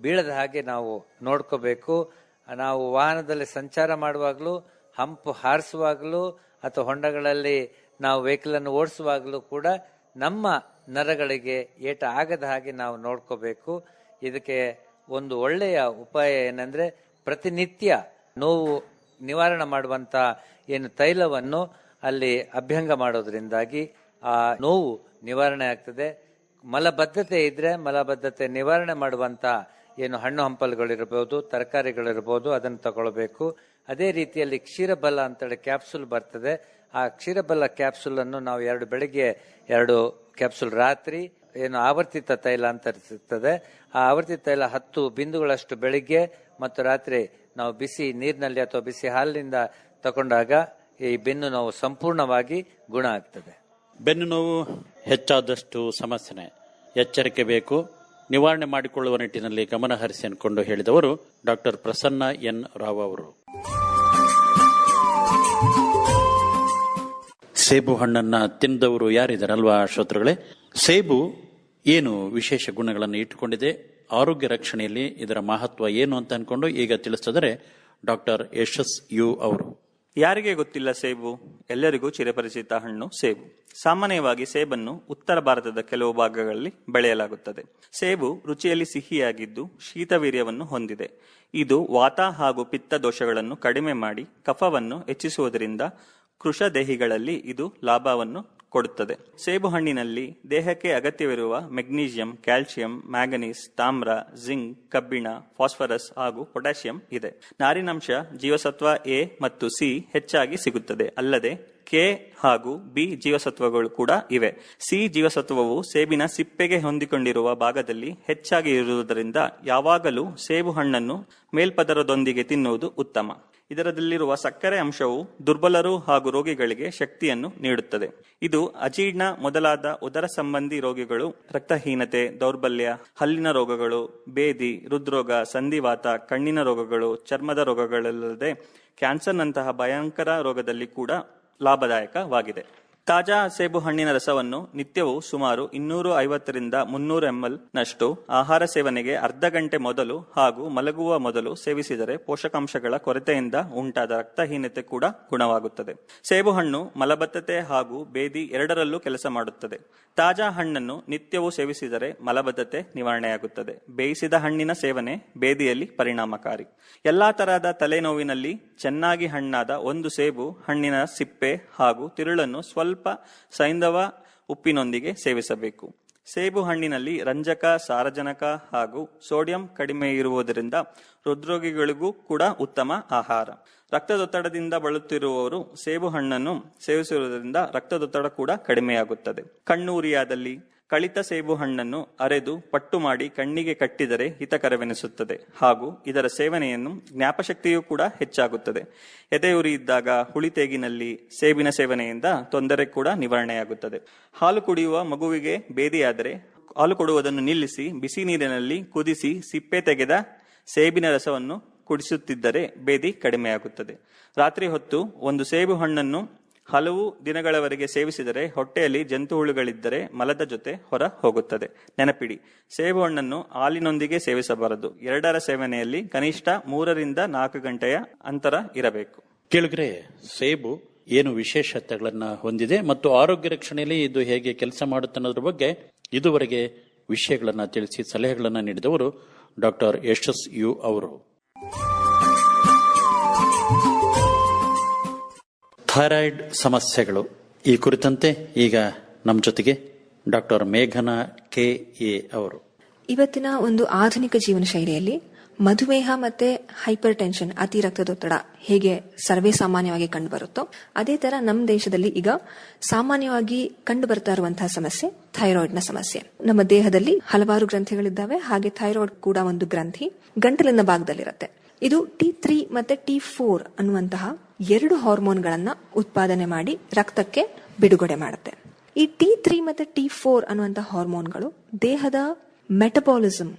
ಬೀಳದ ಹಾಗೆ ನಾವು ನೋಡ್ಕೋಬೇಕು. ನಾವು ವಾಹನದಲ್ಲಿ ಸಂಚಾರ ಮಾಡುವಾಗಲೂ, ಹಂಪ್ ಹಾರಿಸುವಾಗಲೂ ಅಥವಾ ಹೊಂಡಗಳಲ್ಲಿ ನಾವು ವೆಹಿಕಲ್ ಅನ್ನು ಓಡಿಸುವಾಗಲೂ ಕೂಡ ನಮ್ಮ ನರಗಳಿಗೆ ಏಟ ಆಗದ ಹಾಗೆ ನಾವು ನೋಡ್ಕೋಬೇಕು. ಇದಕ್ಕೆ ಒಂದು ಒಳ್ಳೆಯ ಉಪಾಯ ಏನಂದ್ರೆ ಪ್ರತಿನಿತ್ಯ ನೋವು ನಿವಾರಣೆ ಮಾಡುವಂತ ಏನು ತೈಲವನ್ನು ಅಲ್ಲಿ ಅಭ್ಯಂಗ ಮಾಡೋದ್ರಿಂದಾಗಿ ಆ ನೋವು ನಿವಾರಣೆ ಆಗ್ತದೆ. ಮಲಬದ್ಧತೆ ಇದ್ರೆ ಮಲಬದ್ಧತೆ ನಿವಾರಣೆ ಮಾಡುವಂತ ಏನು ಹಣ್ಣು ಹಂಪಲುಗಳಿರ್ಬೋದು, ತರಕಾರಿಗಳಿರ್ಬೋದು ಅದನ್ನು ತಗೊಳ್ಬೇಕು. ಅದೇ ರೀತಿಯಲ್ಲಿ ಕ್ಷೀರಬಲ ಅಂತೇಳಿ ಕ್ಯಾಪ್ಸುಲ್ ಬರ್ತದೆ. ಆ ಕ್ಷೀರಬಲ ಕ್ಯಾಪ್ಸುಲ್ ಅನ್ನು ನಾವು ಎರಡು ಬೆಳಿಗ್ಗೆ ಎರಡು ಕ್ಯಾಪ್ಸುಲ್ ರಾತ್ರಿ ಏನು ಆವರ್ತಿತ ತೈಲ ಅಂತ ಸಿಗ್ತದೆ ಆ ಆವರ್ತಿತ ತೈಲ ಹತ್ತು ಬಿಂದುಗಳಷ್ಟು ಬೆಳಿಗ್ಗೆ ಮತ್ತು ರಾತ್ರಿ ನಾವು ಬಿಸಿ ನೀರಿನಲ್ಲಿ ಅಥವಾ ಬಿಸಿ ಹಾಲಿನಿಂದ ತಗೊಂಡಾಗ ಈ ಬೆನ್ನು ನೋವು ಸಂಪೂರ್ಣವಾಗಿ ಗುಣ ಆಗ್ತದೆ. ಬೆನ್ನು ನೋವು ಹೆಚ್ಚಾದಷ್ಟು ಸಮಸ್ಯೆ ಎಚ್ಚರಿಕೆ ಬೇಕು. ನಿವಾರಣೆ ಮಾಡಿಕೊಳ್ಳುವ ನಿಟ್ಟಿನಲ್ಲಿ ಗಮನ ಹರಿಸಿ ಅನ್ಕೊಂಡು ಹೇಳಿದವರು ಡಾಕ್ಟರ್ ಪ್ರಸನ್ನ ಎನ್ ರಾವ್ ಅವರು. ಸೇಬು ಹಣ್ಣನ್ನ ತಿಂದವರು ಯಾರಿದಾರಲ್ವಾ ಶ್ರೋತೃಗಳೇ? ಸೇಬು ಏನು ವಿಶೇಷ ಗುಣಗಳನ್ನು ಇಟ್ಟುಕೊಂಡಿದೆ? ಆರೋಗ್ಯ ರಕ್ಷಣೆಯಲ್ಲಿ ಇದರ ಮಹತ್ವ ಏನು ಅಂತ ಅನ್ಕೊಂಡು ಈಗ ತಿಳಿಸಿದರೆ ಡಾಕ್ಟರ್ ಯಶಸ್ ಯು ಅವರು. ಯಾರಿಗೆ ಗೊತ್ತಿಲ್ಲ ಸೇಬು? ಎಲ್ಲರಿಗೂ ಚಿರಪರಿಚಿತ ಹಣ್ಣು ಸೇಬು. ಸಾಮಾನ್ಯವಾಗಿ ಸೇಬನ್ನು ಉತ್ತರ ಭಾರತದ ಕೆಲವು ಭಾಗಗಳಲ್ಲಿ ಬೆಳೆಯಲಾಗುತ್ತದೆ. ಸೇಬು ರುಚಿಯಲ್ಲಿ ಸಿಹಿಯಾಗಿದ್ದು ಶೀತವೀರ್ಯವನ್ನು ಹೊಂದಿದೆ. ಇದು ವಾತ ಹಾಗೂ ಪಿತ್ತ ದೋಷಗಳನ್ನು ಕಡಿಮೆ ಮಾಡಿ ಕಫವನ್ನು ಹೆಚ್ಚಿಸುವುದರಿಂದ ಕೃಷದೇಹಿಗಳಲ್ಲಿ ಇದು ಲಾಭವನ್ನು ಕೊಡುತ್ತದೆ. ಸೇಬು ಹಣ್ಣಿನಲ್ಲಿ ದೇಹಕ್ಕೆ ಅಗತ್ಯವಿರುವ ಮೆಗ್ನೀಷಿಯಂ, ಕ್ಯಾಲ್ಸಿಯಂ, ಮ್ಯಾಂಗನೀಸ್, ತಾಮ್ರ, ಜಿಂಕ್, ಕಬ್ಬಿಣ, ಫಾಸ್ಫರಸ್ ಹಾಗೂ ಪೊಟ್ಯಾಷಿಯಂ ಇದೆ. ನಾರಿನಂಶ ಜೀವಸತ್ವ ಎ ಮತ್ತು ಸಿ ಹೆಚ್ಚಾಗಿ ಸಿಗುತ್ತದೆ. ಅಲ್ಲದೆ ಕೆ ಹಾಗೂ ಬಿ ಜೀವಸತ್ವಗಳು ಕೂಡ ಇವೆ. ಸಿ ಜೀವಸತ್ವವು ಸೇಬಿನ ಸಿಪ್ಪೆಗೆ ಹೊಂದಿಕೊಂಡಿರುವ ಭಾಗದಲ್ಲಿ ಹೆಚ್ಚಾಗಿ ಇರುವುದರಿಂದ ಯಾವಾಗಲೂ ಸೇಬು ಹಣ್ಣನ್ನು ಮೇಲ್ಪದರದೊಂದಿಗೆ ತಿನ್ನುವುದು ಉತ್ತಮ. ಇದರದಲ್ಲಿರುವ ಸಕ್ಕರೆ ಅಂಶವು ದುರ್ಬಲರು ಹಾಗೂ ರೋಗಿಗಳಿಗೆ ಶಕ್ತಿಯನ್ನು ನೀಡುತ್ತದೆ. ಇದು ಅಜೀರ್ಣ ಮೊದಲಾದ ಉದರ ಸಂಬಂಧಿ ರೋಗಿಗಳು, ರಕ್ತಹೀನತೆ, ದೌರ್ಬಲ್ಯ, ಹಲ್ಲಿನ ರೋಗಗಳು, ಬೇದಿ, ಹೃದ್ರೋಗ, ಸಂಧಿವಾತ, ಕಣ್ಣಿನ ರೋಗಗಳು, ಚರ್ಮದ ರೋಗಗಳಲ್ಲದೆ ಕ್ಯಾನ್ಸರ್ನಂತಹ ಭಯಂಕರ ರೋಗದಲ್ಲಿ ಕೂಡ ಲಾಭದಾಯಕವಾಗಿದೆ. ತಾಜಾ ಸೇಬು ಹಣ್ಣಿನ ರಸವನ್ನು ನಿತ್ಯವೂ ಸುಮಾರು ಇನ್ನೂರು ಐವತ್ತರಿಂದ ಮುನ್ನೂರು ಎಂಎಲ್ ನಷ್ಟು ಆಹಾರ ಸೇವನೆಗೆ ಅರ್ಧ ಗಂಟೆ ಮೊದಲು ಹಾಗೂ ಮಲಗುವ ಮೊದಲು ಸೇವಿಸಿದರೆ ಪೋಷಕಾಂಶಗಳ ಕೊರತೆಯಿಂದ ಉಂಟಾದ ರಕ್ತಹೀನತೆ ಕೂಡ ಗುಣವಾಗುತ್ತದೆ. ಸೇಬು ಹಣ್ಣು ಮಲಬದ್ಧತೆ ಹಾಗೂ ಬೇದಿ ಎರಡರಲ್ಲೂ ಕೆಲಸ ಮಾಡುತ್ತದೆ. ತಾಜಾ ಹಣ್ಣನ್ನು ನಿತ್ಯವೂ ಸೇವಿಸಿದರೆ ಮಲಬದ್ಧತೆ ನಿವಾರಣೆಯಾಗುತ್ತದೆ. ಬೇಯಿಸಿದ ಹಣ್ಣಿನ ಸೇವನೆ ಬೇದಿಯಲ್ಲಿ ಪರಿಣಾಮಕಾರಿ. ಎಲ್ಲಾ ತರಹದ ತಲೆನೋವಿನಲ್ಲಿ ಚೆನ್ನಾಗಿ ಹಣ್ಣಾದ ಒಂದು ಸೇಬು ಹಣ್ಣಿನ ಸಿಪ್ಪೆ ಹಾಗೂ ತಿರುಳನ್ನು ಸ್ವಲ್ಪ ಸೈಂಧವ ಉಪ್ಪಿನೊಂದಿಗೆ ಸೇವಿಸಬೇಕು. ಸೇಬು ಹಣ್ಣಿನಲ್ಲಿ ರಂಜಕ, ಸಾರಜನಕ ಹಾಗೂ ಸೋಡಿಯಂ ಕಡಿಮೆ ಇರುವುದರಿಂದ ಹೃದ್ರೋಗಿಗಳಿಗೂ ಕೂಡ ಉತ್ತಮ ಆಹಾರ. ರಕ್ತದೊತ್ತಡದಿಂದ ಬಳಲುತ್ತಿರುವವರು ಸೇಬು ಹಣ್ಣನ್ನು ಸೇವಿಸುವುದರಿಂದ ರಕ್ತದೊತ್ತಡ ಕೂಡ ಕಡಿಮೆಯಾಗುತ್ತದೆ. ಕಣ್ಣು ಉರಿಯಾದಲ್ಲಿ ಕಳಿತ ಸೇಬು ಹಣ್ಣನ್ನು ಅರೆದು ಪಟ್ಟು ಮಾಡಿ ಕಣ್ಣಿಗೆ ಕಟ್ಟಿದರೆ ಹಿತಕರವೆನಿಸುತ್ತದೆ. ಹಾಗೂ ಇದರ ಸೇವನೆಯನ್ನು ಜ್ಞಾಪಶಕ್ತಿಯೂ ಕೂಡ ಹೆಚ್ಚಾಗುತ್ತದೆ. ಎದೆಯುರಿ ಇದ್ದಾಗ ಹುಳಿ ತೇಗಿನಲ್ಲಿ ಸೇಬಿನ ಸೇವನೆಯಿಂದ ತೊಂದರೆ ಕೂಡ ನಿವಾರಣೆಯಾಗುತ್ತದೆ. ಹಾಲು ಕುಡಿಯುವ ಮಗುವಿಗೆ ಬೇದಿಯಾದರೆ ಹಾಲು ಕೊಡುವುದನ್ನು ನಿಲ್ಲಿಸಿ ಬಿಸಿ ನೀರಿನಲ್ಲಿ ಕುದಿಸಿ ಸಿಪ್ಪೆ ತೆಗೆದ ಸೇಬಿನ ರಸವನ್ನು ಕುಡಿಸುತ್ತಿದ್ದರೆ ಬೇದಿ ಕಡಿಮೆಯಾಗುತ್ತದೆ. ರಾತ್ರಿ ಹೊತ್ತು ಒಂದು ಸೇಬು ಹಣ್ಣನ್ನು ಹಲವು ದಿನಗಳವರೆಗೆ ಸೇವಿಸಿದರೆ ಹೊಟ್ಟೆಯಲ್ಲಿ ಜಂತು ಹುಳುಗಳಿದ್ದರೆ ಮಲದ ಜೊತೆ ಹೊರ ಹೋಗುತ್ತದೆ. ನೆನಪಿಡಿ, ಸೇಬು ಹಣ್ಣನ್ನು ಹಾಲಿನೊಂದಿಗೆ ಸೇವಿಸಬಾರದು. ಎರಡರ ಸೇವನೆಯಲ್ಲಿ ಕನಿಷ್ಠ ಮೂರರಿಂದ ನಾಲ್ಕು ಗಂಟೆಯ ಅಂತರ ಇರಬೇಕು. ಕೇಳಿದ್ರೆ ಸೇಬು ಏನು ವಿಶೇಷತೆಗಳನ್ನ ಹೊಂದಿದೆ ಮತ್ತು ಆರೋಗ್ಯ ರಕ್ಷಣೆಯಲ್ಲಿ ಇದು ಹೇಗೆ ಕೆಲಸ ಮಾಡುತ್ತೆ ಅನ್ನೋದ್ರ ಬಗ್ಗೆ ಇದುವರೆಗೆ ವಿಷಯಗಳನ್ನ ತಿಳಿಸಿ, ಸಲಹೆಗಳನ್ನ ನೀಡಿದವರು ಡಾಕ್ಟರ್ ಯಶಸ್ ಯು ಅವರು. ಥೈರಾಯ್ಡ್ ಸಮಸ್ಯೆಗಳು ಈ ಕುರಿತಂತೆ ಈಗ ನಮ್ಮ ಜೊತೆಗೆ ಡಾಕ್ಟರ್ ಮೇಘನಾ ಕೆ ಎ ಅವರು. ಇವತ್ತಿನ ಒಂದು ಆಧುನಿಕ ಜೀವನ ಶೈಲಿಯಲ್ಲಿ ಮಧುಮೇಹ ಮತ್ತೆ ಹೈಪರ್ ಟೆನ್ಷನ್ ಅತಿ ರಕ್ತದೊತ್ತಡ ಹೇಗೆ ಸರ್ವೇ ಸಾಮಾನ್ಯವಾಗಿ ಕಂಡುಬರುತ್ತೋ, ಅದೇ ತರ ನಮ್ಮ ದೇಶದಲ್ಲಿ ಈಗ ಸಾಮಾನ್ಯವಾಗಿ ಕಂಡು ಬರ್ತಾ ಇರುವಂತಹ ಸಮಸ್ಯೆ ಥೈರಾಯ್ಡ್ನ ಸಮಸ್ಯೆ. ನಮ್ಮ ದೇಹದಲ್ಲಿ ಹಲವಾರು ಗ್ರಂಥಿಗಳಿದ್ದಾವೆ, ಹಾಗೆ ಥೈರಾಯ್ಡ್ ಕೂಡ ಒಂದು ಗ್ರಂಥಿ ಗಂಟಲಿನ ಭಾಗದಲ್ಲಿರುತ್ತೆ. ಇದು ಟಿ ತ್ರೀ ಮತ್ತೆ ಟಿ ಫೋರ್ ಅನ್ನುವಂತಹ ಎರಡು ಹಾರ್ಮೋನ್ಗಳನ್ನ ಉತ್ಪಾದನೆ ಮಾಡಿ ರಕ್ತಕ್ಕೆ ಬಿಡುಗಡೆ ಮಾಡುತ್ತೆ. ಈ ಟಿ ತ್ರೀ ಮತ್ತೆ ಟಿ ಫೋರ್ ಅನ್ನುವಂತಹ ಹಾರ್ಮೋನ್ಗಳು ದೇಹದ ಮೆಟಬಾಲಿಸಮ್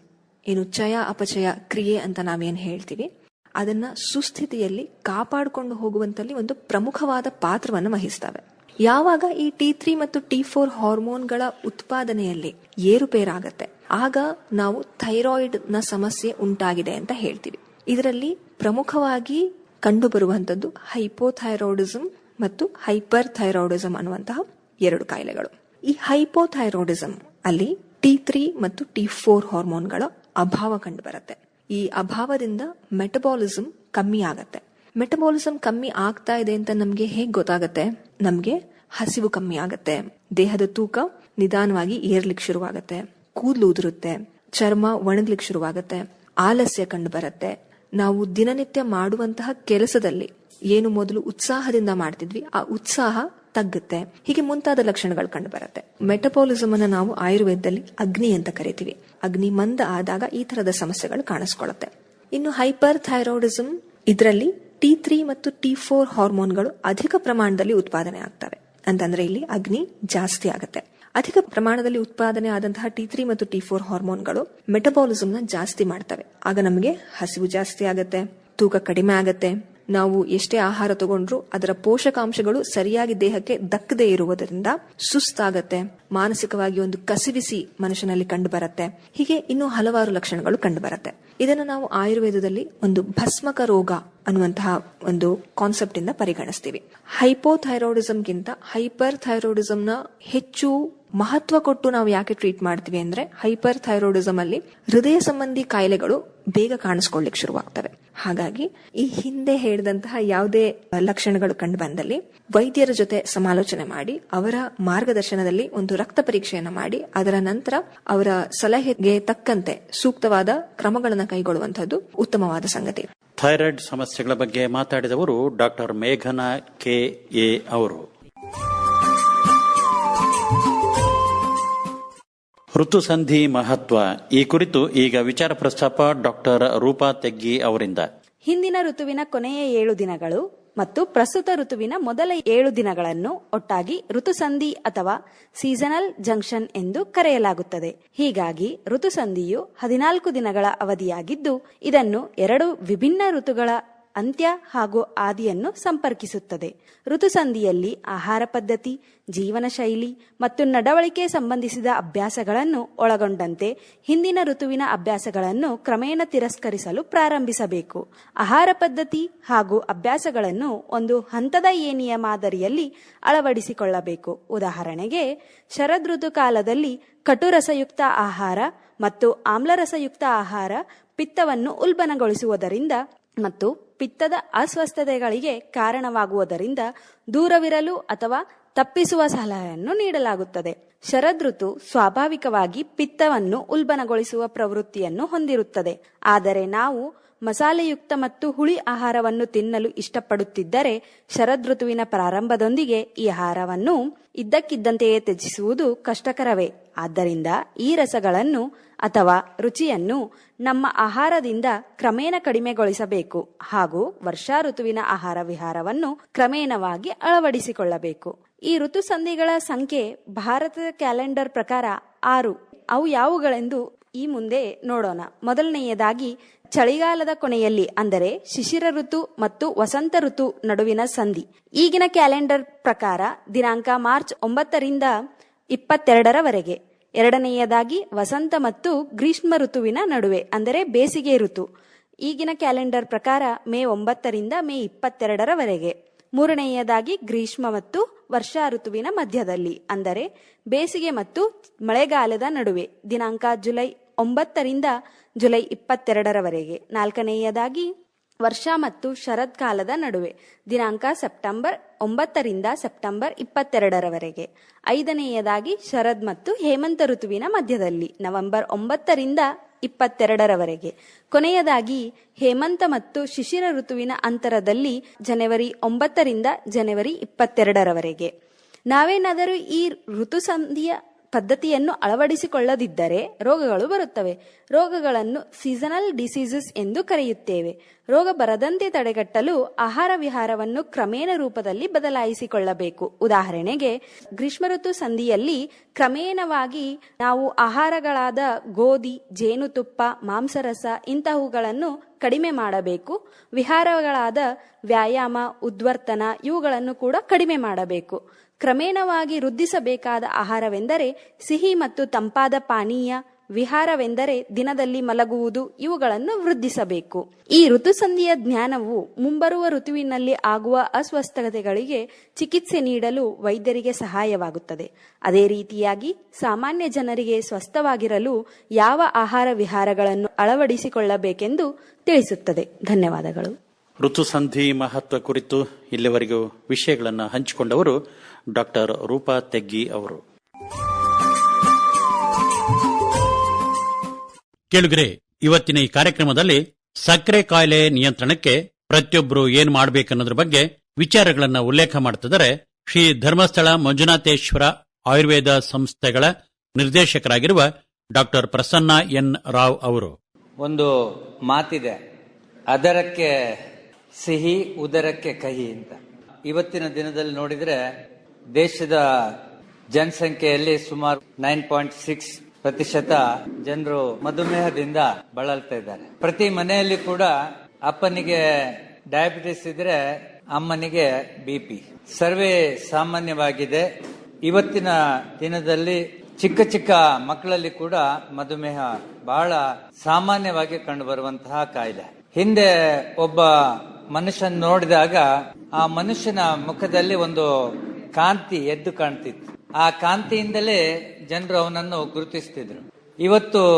ಏನು ಚಯ, ಅಪಚಯ, ಕ್ರಿಯೆ ಅಂತ ನಾವೇನ್ ಹೇಳ್ತೀವಿ, ಅದನ್ನ ಸುಸ್ಥಿತಿಯಲ್ಲಿ ಕಾಪಾಡಿಕೊಂಡು ಹೋಗುವಂತಲ್ಲಿ ಒಂದು ಪ್ರಮುಖವಾದ ಪಾತ್ರವನ್ನು ವಹಿಸ್ತವೆ. ಯಾವಾಗ ಈ ಟಿ ತ್ರೀ ಮತ್ತು ಟಿ ಫೋರ್ ಹಾರ್ಮೋನ್ಗಳ ಉತ್ಪಾದನೆಯಲ್ಲಿ ಏರುಪೇರಾಗತ್ತೆ, ಆಗ ನಾವು ಥೈರಾಯ್ಡ್ನ ಸಮಸ್ಯೆ ಉಂಟಾಗಿದೆ ಅಂತ ಹೇಳ್ತೀವಿ. ಇದರಲ್ಲಿ ಪ್ರಮುಖವಾಗಿ ಕಂಡುಬರುವಂಥದ್ದು ಹೈಪೋಥೈರಾಯ್ಡಿಸಮ್ ಮತ್ತು ಹೈಪರ್ ಥೈರಾಯ್ಡಿಸಮ್ ಅನ್ನುವಂತಹ ಎರಡು ಕಾಯಿಲೆಗಳು. ಈ ಹೈಪೋಥೈರಾಯ್ಡಿಸಮ್ ಅಲ್ಲಿ ಟಿ ತ್ರೀ ಮತ್ತು ಟಿ ಫೋರ್ ಹಾರ್ಮೋನ್ಗಳ ಅಭಾವ ಕಂಡುಬರುತ್ತೆ. ಈ ಅಭಾವದಿಂದ ಮೆಟಬಾಲಿಸಮ್ ಕಮ್ಮಿ ಆಗತ್ತೆ. ಮೆಟಬಾಲಿಸಮ್ ಕಮ್ಮಿ ಆಗ್ತಾ ಇದೆ ಅಂತ ನಮ್ಗೆ ಹೇಗ್ ಗೊತ್ತಾಗತ್ತೆ? ನಮ್ಗೆ ಹಸಿವು ಕಮ್ಮಿ ಆಗತ್ತೆ. ದೇಹದ ತೂಕ ನಿಧಾನವಾಗಿ ಏರ್ಲಿಕ್ಕೆ ಶುರುವಾಗತ್ತೆ. ಕೂದಲು ಉದುರುತ್ತೆ. ಚರ್ಮ ಒಣಗ್ಲಿಕ್ಕೆ ಶುರುವಾಗತ್ತೆ. ಆಲಸ್ಯ ಕಂಡು ಬರುತ್ತೆ ನಾವು ದಿನನಿತ್ಯ ಮಾಡುವಂತಹ ಕೆಲಸದಲ್ಲಿ ಏನು ಮೊದಲು ಉತ್ಸಾಹದಿಂದ ಮಾಡ್ತಿದ್ವಿ, ಆ ಉತ್ಸಾಹ ತಗ್ಗುತ್ತೆ. ಹೀಗೆ ಮುಂತಾದ ಲಕ್ಷಣಗಳು ಕಂಡು ಬರುತ್ತೆ ಮೆಟಬಾಲಿಸಮ್ ಅನ್ನ ನಾವು ಆಯುರ್ವೇದದಲ್ಲಿ ಅಗ್ನಿ ಅಂತ ಕರಿತೀವಿ. ಅಗ್ನಿ ಮಂದ ಆದಾಗ ಈ ತರದ ಸಮಸ್ಯೆಗಳು ಕಾಣಿಸ್ಕೊಳ್ಳುತ್ತೆ. ಇನ್ನು ಹೈಪರ್ ಥೈರಾಯ್ಡಿಸಮ್ ಇದರಲ್ಲಿ ಟಿ ತ್ರೀ ಮತ್ತು ಟಿ ಫೋರ್ ಹಾರ್ಮೋನ್ಗಳು ಅಧಿಕ ಪ್ರಮಾಣದಲ್ಲಿ ಉತ್ಪಾದನೆ ಆಗ್ತವೆ. ಅಂತಂದ್ರೆ ಇಲ್ಲಿ ಅಗ್ನಿ ಜಾಸ್ತಿ ಆಗುತ್ತೆ. ಅಧಿಕ ಪ್ರಮಾಣದಲ್ಲಿ ಉತ್ಪಾದನೆ ಆದಂತಹ ಟಿ ತ್ರೀ ಮತ್ತು ಟಿ ಫೋರ್ ಹಾರ್ಮೋನ್ಗಳು ಮೆಟಬಾಲಿಸಮ್ನ ಜಾಸ್ತಿ ಮಾಡ್ತವೆ. ಆಗ ನಮಗೆ ಹಸಿವು ಜಾಸ್ತಿ ಆಗತ್ತೆ, ತೂಕ ಕಡಿಮೆ ಆಗತ್ತೆ. ನಾವು ಎಷ್ಟೇ ಆಹಾರ ತಗೊಂಡ್ರು ಅದರ ಪೋಷಕಾಂಶಗಳು ಸರಿಯಾಗಿ ದೇಹಕ್ಕೆ ದಕ್ಕದೇ ಇರುವುದರಿಂದ ಸುಸ್ತಾಗತ್ತೆ. ಮಾನಸಿಕವಾಗಿ ಒಂದು ಕಸಿವಿಸಿ ಮನುಷ್ಯನಲ್ಲಿ ಕಂಡು ಬರುತ್ತೆ ಹೀಗೆ ಇನ್ನೂ ಹಲವಾರು ಲಕ್ಷಣಗಳು ಕಂಡು ಬರುತ್ತೆ ಇದನ್ನು ನಾವು ಆಯುರ್ವೇದದಲ್ಲಿ ಒಂದು ಭಸ್ಮಕ ರೋಗ ಅನ್ನುವಂತಹ ಒಂದು ಕಾನ್ಸೆಪ್ಟ್ ಇಂದ ಪರಿಗಣಿಸ್ತೀವಿ. ಹೈಪೋಥೈರಾಯ್ಡಿಸಮ್ಗಿಂತ ಹೈಪರ್ ಥೈರಾಯ್ಡಿಸಮ್ನ ಹೆಚ್ಚು ಮಹತ್ವ ಕೊಟ್ಟು ನಾವು ಯಾಕೆ ಟ್ರೀಟ್ ಮಾಡ್ತೀವಿ ಅಂದ್ರೆ ಹೈಪರ್ ಥೈರಾಯ್ಡಿಸಮ್ ಅಲ್ಲಿ ಹೃದಯ ಸಂಬಂಧಿ ಕಾಯಿಲೆಗಳು ಬೇಗ ಕಾಣಿಸ್ಕೊಳ್ಳಿಕ್ ಶುರುವಾಗ್ತವೆ. ಹಾಗಾಗಿ ಈ ಹಿಂದೆ ಹೇಳಿದಂತಹ ಯಾವುದೇ ಲಕ್ಷಣಗಳು ಕಂಡು ಬಂದಲ್ಲಿ ವೈದ್ಯರ ಜೊತೆ ಸಮಾಲೋಚನೆ ಮಾಡಿ ಅವರ ಮಾರ್ಗದರ್ಶನದಲ್ಲಿ ಒಂದು ರಕ್ತ ಪರೀಕ್ಷೆಯನ್ನು ಮಾಡಿ ಅದರ ನಂತರ ಅವರ ಸಲಹೆಗೆ ತಕ್ಕಂತೆ ಸೂಕ್ತವಾದ ಕ್ರಮಗಳನ್ನು ಕೈಗೊಳ್ಳುವಂತಹದ್ದು ಉತ್ತಮವಾದ ಸಂಗತಿ. ಥೈರಾಯ್ಡ್ ಸಮಸ್ಯೆಗಳ ಬಗ್ಗೆ ಮಾತಾಡಿದವರು ಡಾಕ್ಟರ್ ಮೇಘನಾ ಕೆ ಎ ಅವರು. ಋತುಸಂಧಿ ಮಹತ್ವ. ಈ ಕುರಿತು ಈಗ ವಿಚಾರ ಪ್ರಸ್ತಾಪ ಡಾಕ್ಟರ್ ರೂಪಾ ತೆಗ್ಗಿ ಅವರಿಂದ. ಹಿಂದಿನ ಋತುವಿನ ಕೊನೆಯ ಏಳು ದಿನಗಳು ಮತ್ತು ಪ್ರಸ್ತುತ ಋತುವಿನ ಮೊದಲ ಏಳು ದಿನಗಳನ್ನು ಒಟ್ಟಾಗಿ ಋತುಸಂಧಿ ಅಥವಾ ಸೀಸನಲ್ ಜಂಕ್ಷನ್ ಎಂದು ಕರೆಯಲಾಗುತ್ತದೆ. ಹೀಗಾಗಿ ಋತುಸಂಧಿಯು ಹದಿನಾಲ್ಕು ದಿನಗಳ ಅವಧಿಯಾಗಿದ್ದು, ಇದನ್ನು ಎರಡು ವಿಭಿನ್ನ ಋತುಗಳ ಅಂತ್ಯ ಹಾಗೂ ಆದಿಯನ್ನು ಸಂಪರ್ಕಿಸುತ್ತದೆ. ಋತುಸಂಧಿಯಲ್ಲಿ ಆಹಾರ ಪದ್ಧತಿ, ಜೀವನ ಶೈಲಿ ಮತ್ತು ನಡವಳಿಕೆ ಸಂಬಂಧಿಸಿದ ಅಭ್ಯಾಸಗಳನ್ನು ಒಳಗೊಂಡಂತೆ ಹಿಂದಿನ ಋತುವಿನ ಅಭ್ಯಾಸಗಳನ್ನು ಕ್ರಮೇಣ ತಿರಸ್ಕರಿಸಲು ಪ್ರಾರಂಭಿಸಬೇಕು. ಆಹಾರ ಪದ್ಧತಿ ಹಾಗೂ ಅಭ್ಯಾಸಗಳನ್ನು ಒಂದು ಹಂತದ ಏನಿಯ ಮಾದರಿಯಲ್ಲಿ ಅಳವಡಿಸಿಕೊಳ್ಳಬೇಕು. ಉದಾಹರಣೆಗೆ, ಶರದ್ ಕಾಲದಲ್ಲಿ ಕಟುರಸಯುಕ್ತ ಆಹಾರ ಮತ್ತು ಆಮ್ಲರಸಯುಕ್ತ ಆಹಾರ ಪಿತ್ತವನ್ನು ಉಲ್ಬಣಗೊಳಿಸುವುದರಿಂದ ಮತ್ತು ಪಿತ್ತದ ಅಸ್ವಸ್ಥತೆಗಳಿಗೆ ಕಾರಣವಾಗುವುದರಿಂದ ದೂರವಿರಲು ಅಥವಾ ತಪ್ಪಿಸುವ ಸಲಹೆಯನ್ನು ನೀಡಲಾಗುತ್ತದೆ. ಶರದೃತು ಸ್ವಾಭಾವಿಕವಾಗಿ ಪಿತ್ತವನ್ನು ಉಲ್ಬಣಗೊಳಿಸುವ ಪ್ರವೃತ್ತಿಯನ್ನು ಹೊಂದಿರುತ್ತದೆ. ಆದರೆ ನಾವು ಮಸಾಲೆಯುಕ್ತ ಮತ್ತು ಹುಳಿ ಆಹಾರವನ್ನು ತಿನ್ನಲು ಇಷ್ಟಪಡುತ್ತಿದ್ದರೆ ಶರದೃತುವಿನ ಪ್ರಾರಂಭದೊಂದಿಗೆ ಈ ಆಹಾರವನ್ನು ಇದ್ದಕ್ಕಿದ್ದಂತೆಯೇ ತ್ಯಜಿಸುವುದು ಕಷ್ಟಕರವೇ. ಆದ್ದರಿಂದ ಈ ರಸಗಳನ್ನು ಅಥವಾ ರುಚಿಯನ್ನು ನಮ್ಮ ಆಹಾರದಿಂದ ಕ್ರಮೇಣ ಕಡಿಮೆಗೊಳಿಸಬೇಕು ಹಾಗೂ ವರ್ಷಾ ಋತುವಿನ ಆಹಾರ ವಿಹಾರವನ್ನು ಕ್ರಮೇಣವಾಗಿ ಅಳವಡಿಸಿಕೊಳ್ಳಬೇಕು. ಈ ಋತು ಸಂಧಿಗಳ ಸಂಖ್ಯೆ ಭಾರತದ ಕ್ಯಾಲೆಂಡರ್ ಪ್ರಕಾರ ಆರು. ಅವು ಯಾವುಗಳೆಂದು ಈ ಮುಂದೆ ನೋಡೋಣ. ಮೊದಲನೆಯದಾಗಿ ಚಳಿಗಾಲದ ಕೊನೆಯಲ್ಲಿ, ಅಂದರೆ ಶಿಶಿರ ಋತು ಮತ್ತು ವಸಂತ ಋತು ನಡುವಿನ ಸಂಧಿ. ಈಗಿನ ಕ್ಯಾಲೆಂಡರ್ ಪ್ರಕಾರ ದಿನಾಂಕ ಮಾರ್ಚ್ ಒಂಬತ್ತರಿಂದ ಇಪ್ಪತ್ತೆರಡರವರೆಗೆ. ಎರಡನೆಯದಾಗಿ ವಸಂತ ಮತ್ತು ಗ್ರೀಷ್ಮ ಋತುವಿನ ನಡುವೆ, ಅಂದರೆ ಬೇಸಿಗೆ ಋತು. ಈಗಿನ ಕ್ಯಾಲೆಂಡರ್ ಪ್ರಕಾರ ಮೇ ಒಂಬತ್ತರಿಂದ ಮೇ ಇಪ್ಪತ್ತೆರಡರವರೆಗೆ. ಮೂರನೆಯದಾಗಿ ಗ್ರೀಷ್ಮ ಮತ್ತು ವರ್ಷಾ ಋತುವಿನ ಮಧ್ಯದಲ್ಲಿ, ಅಂದರೆ ಬೇಸಿಗೆ ಮತ್ತು ಮಳೆಗಾಲದ ನಡುವೆ, ದಿನಾಂಕ ಜುಲೈ ಒಂಬತ್ತರಿಂದ ಜುಲೈ ಇಪ್ಪತ್ತೆರಡರವರೆಗೆ. ನಾಲ್ಕನೆಯದಾಗಿ ವರ್ಷ ಮತ್ತು ಶರತ್ಕಾಲದ ನಡುವೆ. ದಿನಾಂಕ ಸೆಪ್ಟೆಂಬರ್ ಒಂಬತ್ತರಿಂದ ಸೆಪ್ಟೆಂಬರ್ ಇಪ್ಪತ್ತೆರಡರವರೆಗೆ. ಐದನೆಯದಾಗಿ ಶರದ್ ಮತ್ತು ಹೇಮಂತ ಋತುವಿನ ಮಧ್ಯದಲ್ಲಿ, ನವೆಂಬರ್ ಒಂಬತ್ತರಿಂದ ಇಪ್ಪತ್ತೆರಡರವರೆಗೆ. ಕೊನೆಯದಾಗಿ ಹೇಮಂತ ಮತ್ತು ಶಿಶಿರ ಋತುವಿನ ಅಂತರದಲ್ಲಿ, ಜನವರಿ ಒಂಬತ್ತರಿಂದ ಜನವರಿ ಇಪ್ಪತ್ತೆರಡರವರೆಗೆ. ನಾವೇನಾದರೂ ಈ ಋತುಸಂಧಿಯ ಪದ್ಧತಿಯನ್ನು ಅಳವಡಿಸಿಕೊಳ್ಳದಿದ್ದರೆ ರೋಗಗಳು ಬರುತ್ತವೆ. ರೋಗಗಳನ್ನು ಸೀಸನಲ್ ಡಿಸೀಸಸ್ ಎಂದು ಕರೆಯುತ್ತೇವೆ. ರೋಗ ಬರದಂತೆ ತಡೆಗಟ್ಟಲು ಆಹಾರ ವಿಹಾರವನ್ನು ಕ್ರಮೇಣ ರೂಪದಲ್ಲಿ ಬದಲಾಯಿಸಿಕೊಳ್ಳಬೇಕು. ಉದಾಹರಣೆಗೆ, ಗ್ರೀಷ್ಮ ಋತು ಸಂಧಿಯಲ್ಲಿ ಕ್ರಮೇಣವಾಗಿ ನಾವು ಆಹಾರಗಳಾದ ಗೋಧಿ, ಜೇನುತುಪ್ಪ, ಮಾಂಸರಸ ಇಂತಹವುಗಳನ್ನು ಕಡಿಮೆ ಮಾಡಬೇಕು. ವಿಹಾರಗಳಾದ ವ್ಯಾಯಾಮ, ಉದ್ವರ್ತನ ಇವುಗಳನ್ನು ಕೂಡ ಕಡಿಮೆ ಮಾಡಬೇಕು. ಕ್ರಮೇಣವಾಗಿ ವೃದ್ಧಿಸಬೇಕಾದ ಆಹಾರವೆಂದರೆ ಸಿಹಿ ಮತ್ತು ತಂಪಾದ ಪಾನೀಯ, ವಿಹಾರವೆಂದರೆ ದಿನದಲ್ಲಿ ಮಲಗುವುದು, ಇವುಗಳನ್ನು ವೃದ್ಧಿಸಬೇಕು. ಈ ಋತುಸಂಧಿಯ ಜ್ಞಾನವು ಮುಂಬರುವ ಋತುವಿನಲ್ಲಿ ಆಗುವ ಅಸ್ವಸ್ಥತೆಗಳಿಗೆ ಚಿಕಿತ್ಸೆ ನೀಡಲು ವೈದ್ಯರಿಗೆ ಸಹಾಯವಾಗುತ್ತದೆ. ಅದೇ ರೀತಿಯಾಗಿ ಸಾಮಾನ್ಯ ಜನರಿಗೆ ಸ್ವಸ್ಥವಾಗಿರಲು ಯಾವ ಆಹಾರ ವಿಹಾರಗಳನ್ನು ಅಳವಡಿಸಿಕೊಳ್ಳಬೇಕೆಂದು ತಿಳಿಸುತ್ತದೆ. ಧನ್ಯವಾದಗಳು. ಋತುಸಂಧಿ ಮಹತ್ವ ಕುರಿತು ಇಲ್ಲಿವರೆಗೂ ವಿಷಯಗಳನ್ನು ಹಂಚಿಕೊಂಡವರು ಡಾಕ್ಟರ್ ರೂಪಾ ತೆಗ್ಗಿ ಅವರು. ಕೇಳುಗರೆ ಇವತ್ತಿನ ಈ ಕಾರ್ಯಕ್ರಮದಲ್ಲಿ ಸಕ್ಕರೆ ಕಾಯಿಲೆ ನಿಯಂತ್ರಣಕ್ಕೆ ಪ್ರತಿಯೊಬ್ಬರು ಏನ್ ಮಾಡಬೇಕನ್ನೋದ್ರ ಬಗ್ಗೆ ವಿಚಾರಗಳನ್ನ ಉಲ್ಲೇಖ ಮಾಡ್ತಿದ್ದಾರೆ ಶ್ರೀ ಧರ್ಮಸ್ಥಳ ಮಂಜುನಾಥೇಶ್ವರ ಆಯುರ್ವೇದ ಸಂಸ್ಥೆಗಳ ನಿರ್ದೇಶಕರಾಗಿರುವ ಡಾಕ್ಟರ್ ಪ್ರಸನ್ನ ಎನ್ ರಾವ್ ಅವರು. ಒಂದು ಮಾತಿದೆ ಅದರಕ್ಕೆ ಸಿಹಿ ಉದರಕ್ಕೆ ಕಹಿ ಅಂತ. ಇವತ್ತಿನ ದಿನದಲ್ಲಿ ನೋಡಿದ್ರೆ ದೇಶದ ಜನಸಂಖ್ಯೆಯಲ್ಲಿ ಸುಮಾರು ನೈನ್ ಪಾಯಿಂಟ್ ಸಿಕ್ಸ್ ಪ್ರತಿಶತ ಜನರು ಮಧುಮೇಹದಿಂದ ಬಳಲ್ತಾ ಇದ್ದಾರೆ. ಪ್ರತಿ ಮನೆಯಲ್ಲಿ ಕೂಡ ಅಪ್ಪನಿಗೆ ಡಯಾಬಿಟಿಸ್ ಇದ್ರೆ ಅಮ್ಮನಿಗೆ ಬಿಪಿ ಸರ್ವೆ ಸಾಮಾನ್ಯವಾಗಿದೆ. ಇವತ್ತಿನ ದಿನದಲ್ಲಿ ಚಿಕ್ಕ ಚಿಕ್ಕ ಮಕ್ಕಳಲ್ಲಿ ಕೂಡ ಮಧುಮೇಹ ಬಹಳ ಸಾಮಾನ್ಯವಾಗಿ ಕಂಡು ಬರುವಂತಹ ಕಾಯಿಲೆ. ಹಿಂದೆ ಒಬ್ಬ ಮನುಷ್ಯನ್ ನೋಡಿದಾಗ ಆ ಮನುಷ್ಯನ ಮುಖದಲ್ಲಿ ಒಂದು ಕಾಂತಿ ಎದ್ದು ಕಾಣ್ತಿತ್ತು. ಆ ಕಾಂತಿಯಿಂದಲೇ ಜನರು ಅವನನ್ನು ಗುರುತಿಸ್ತಿದ್ರು. ಇವತ್ತು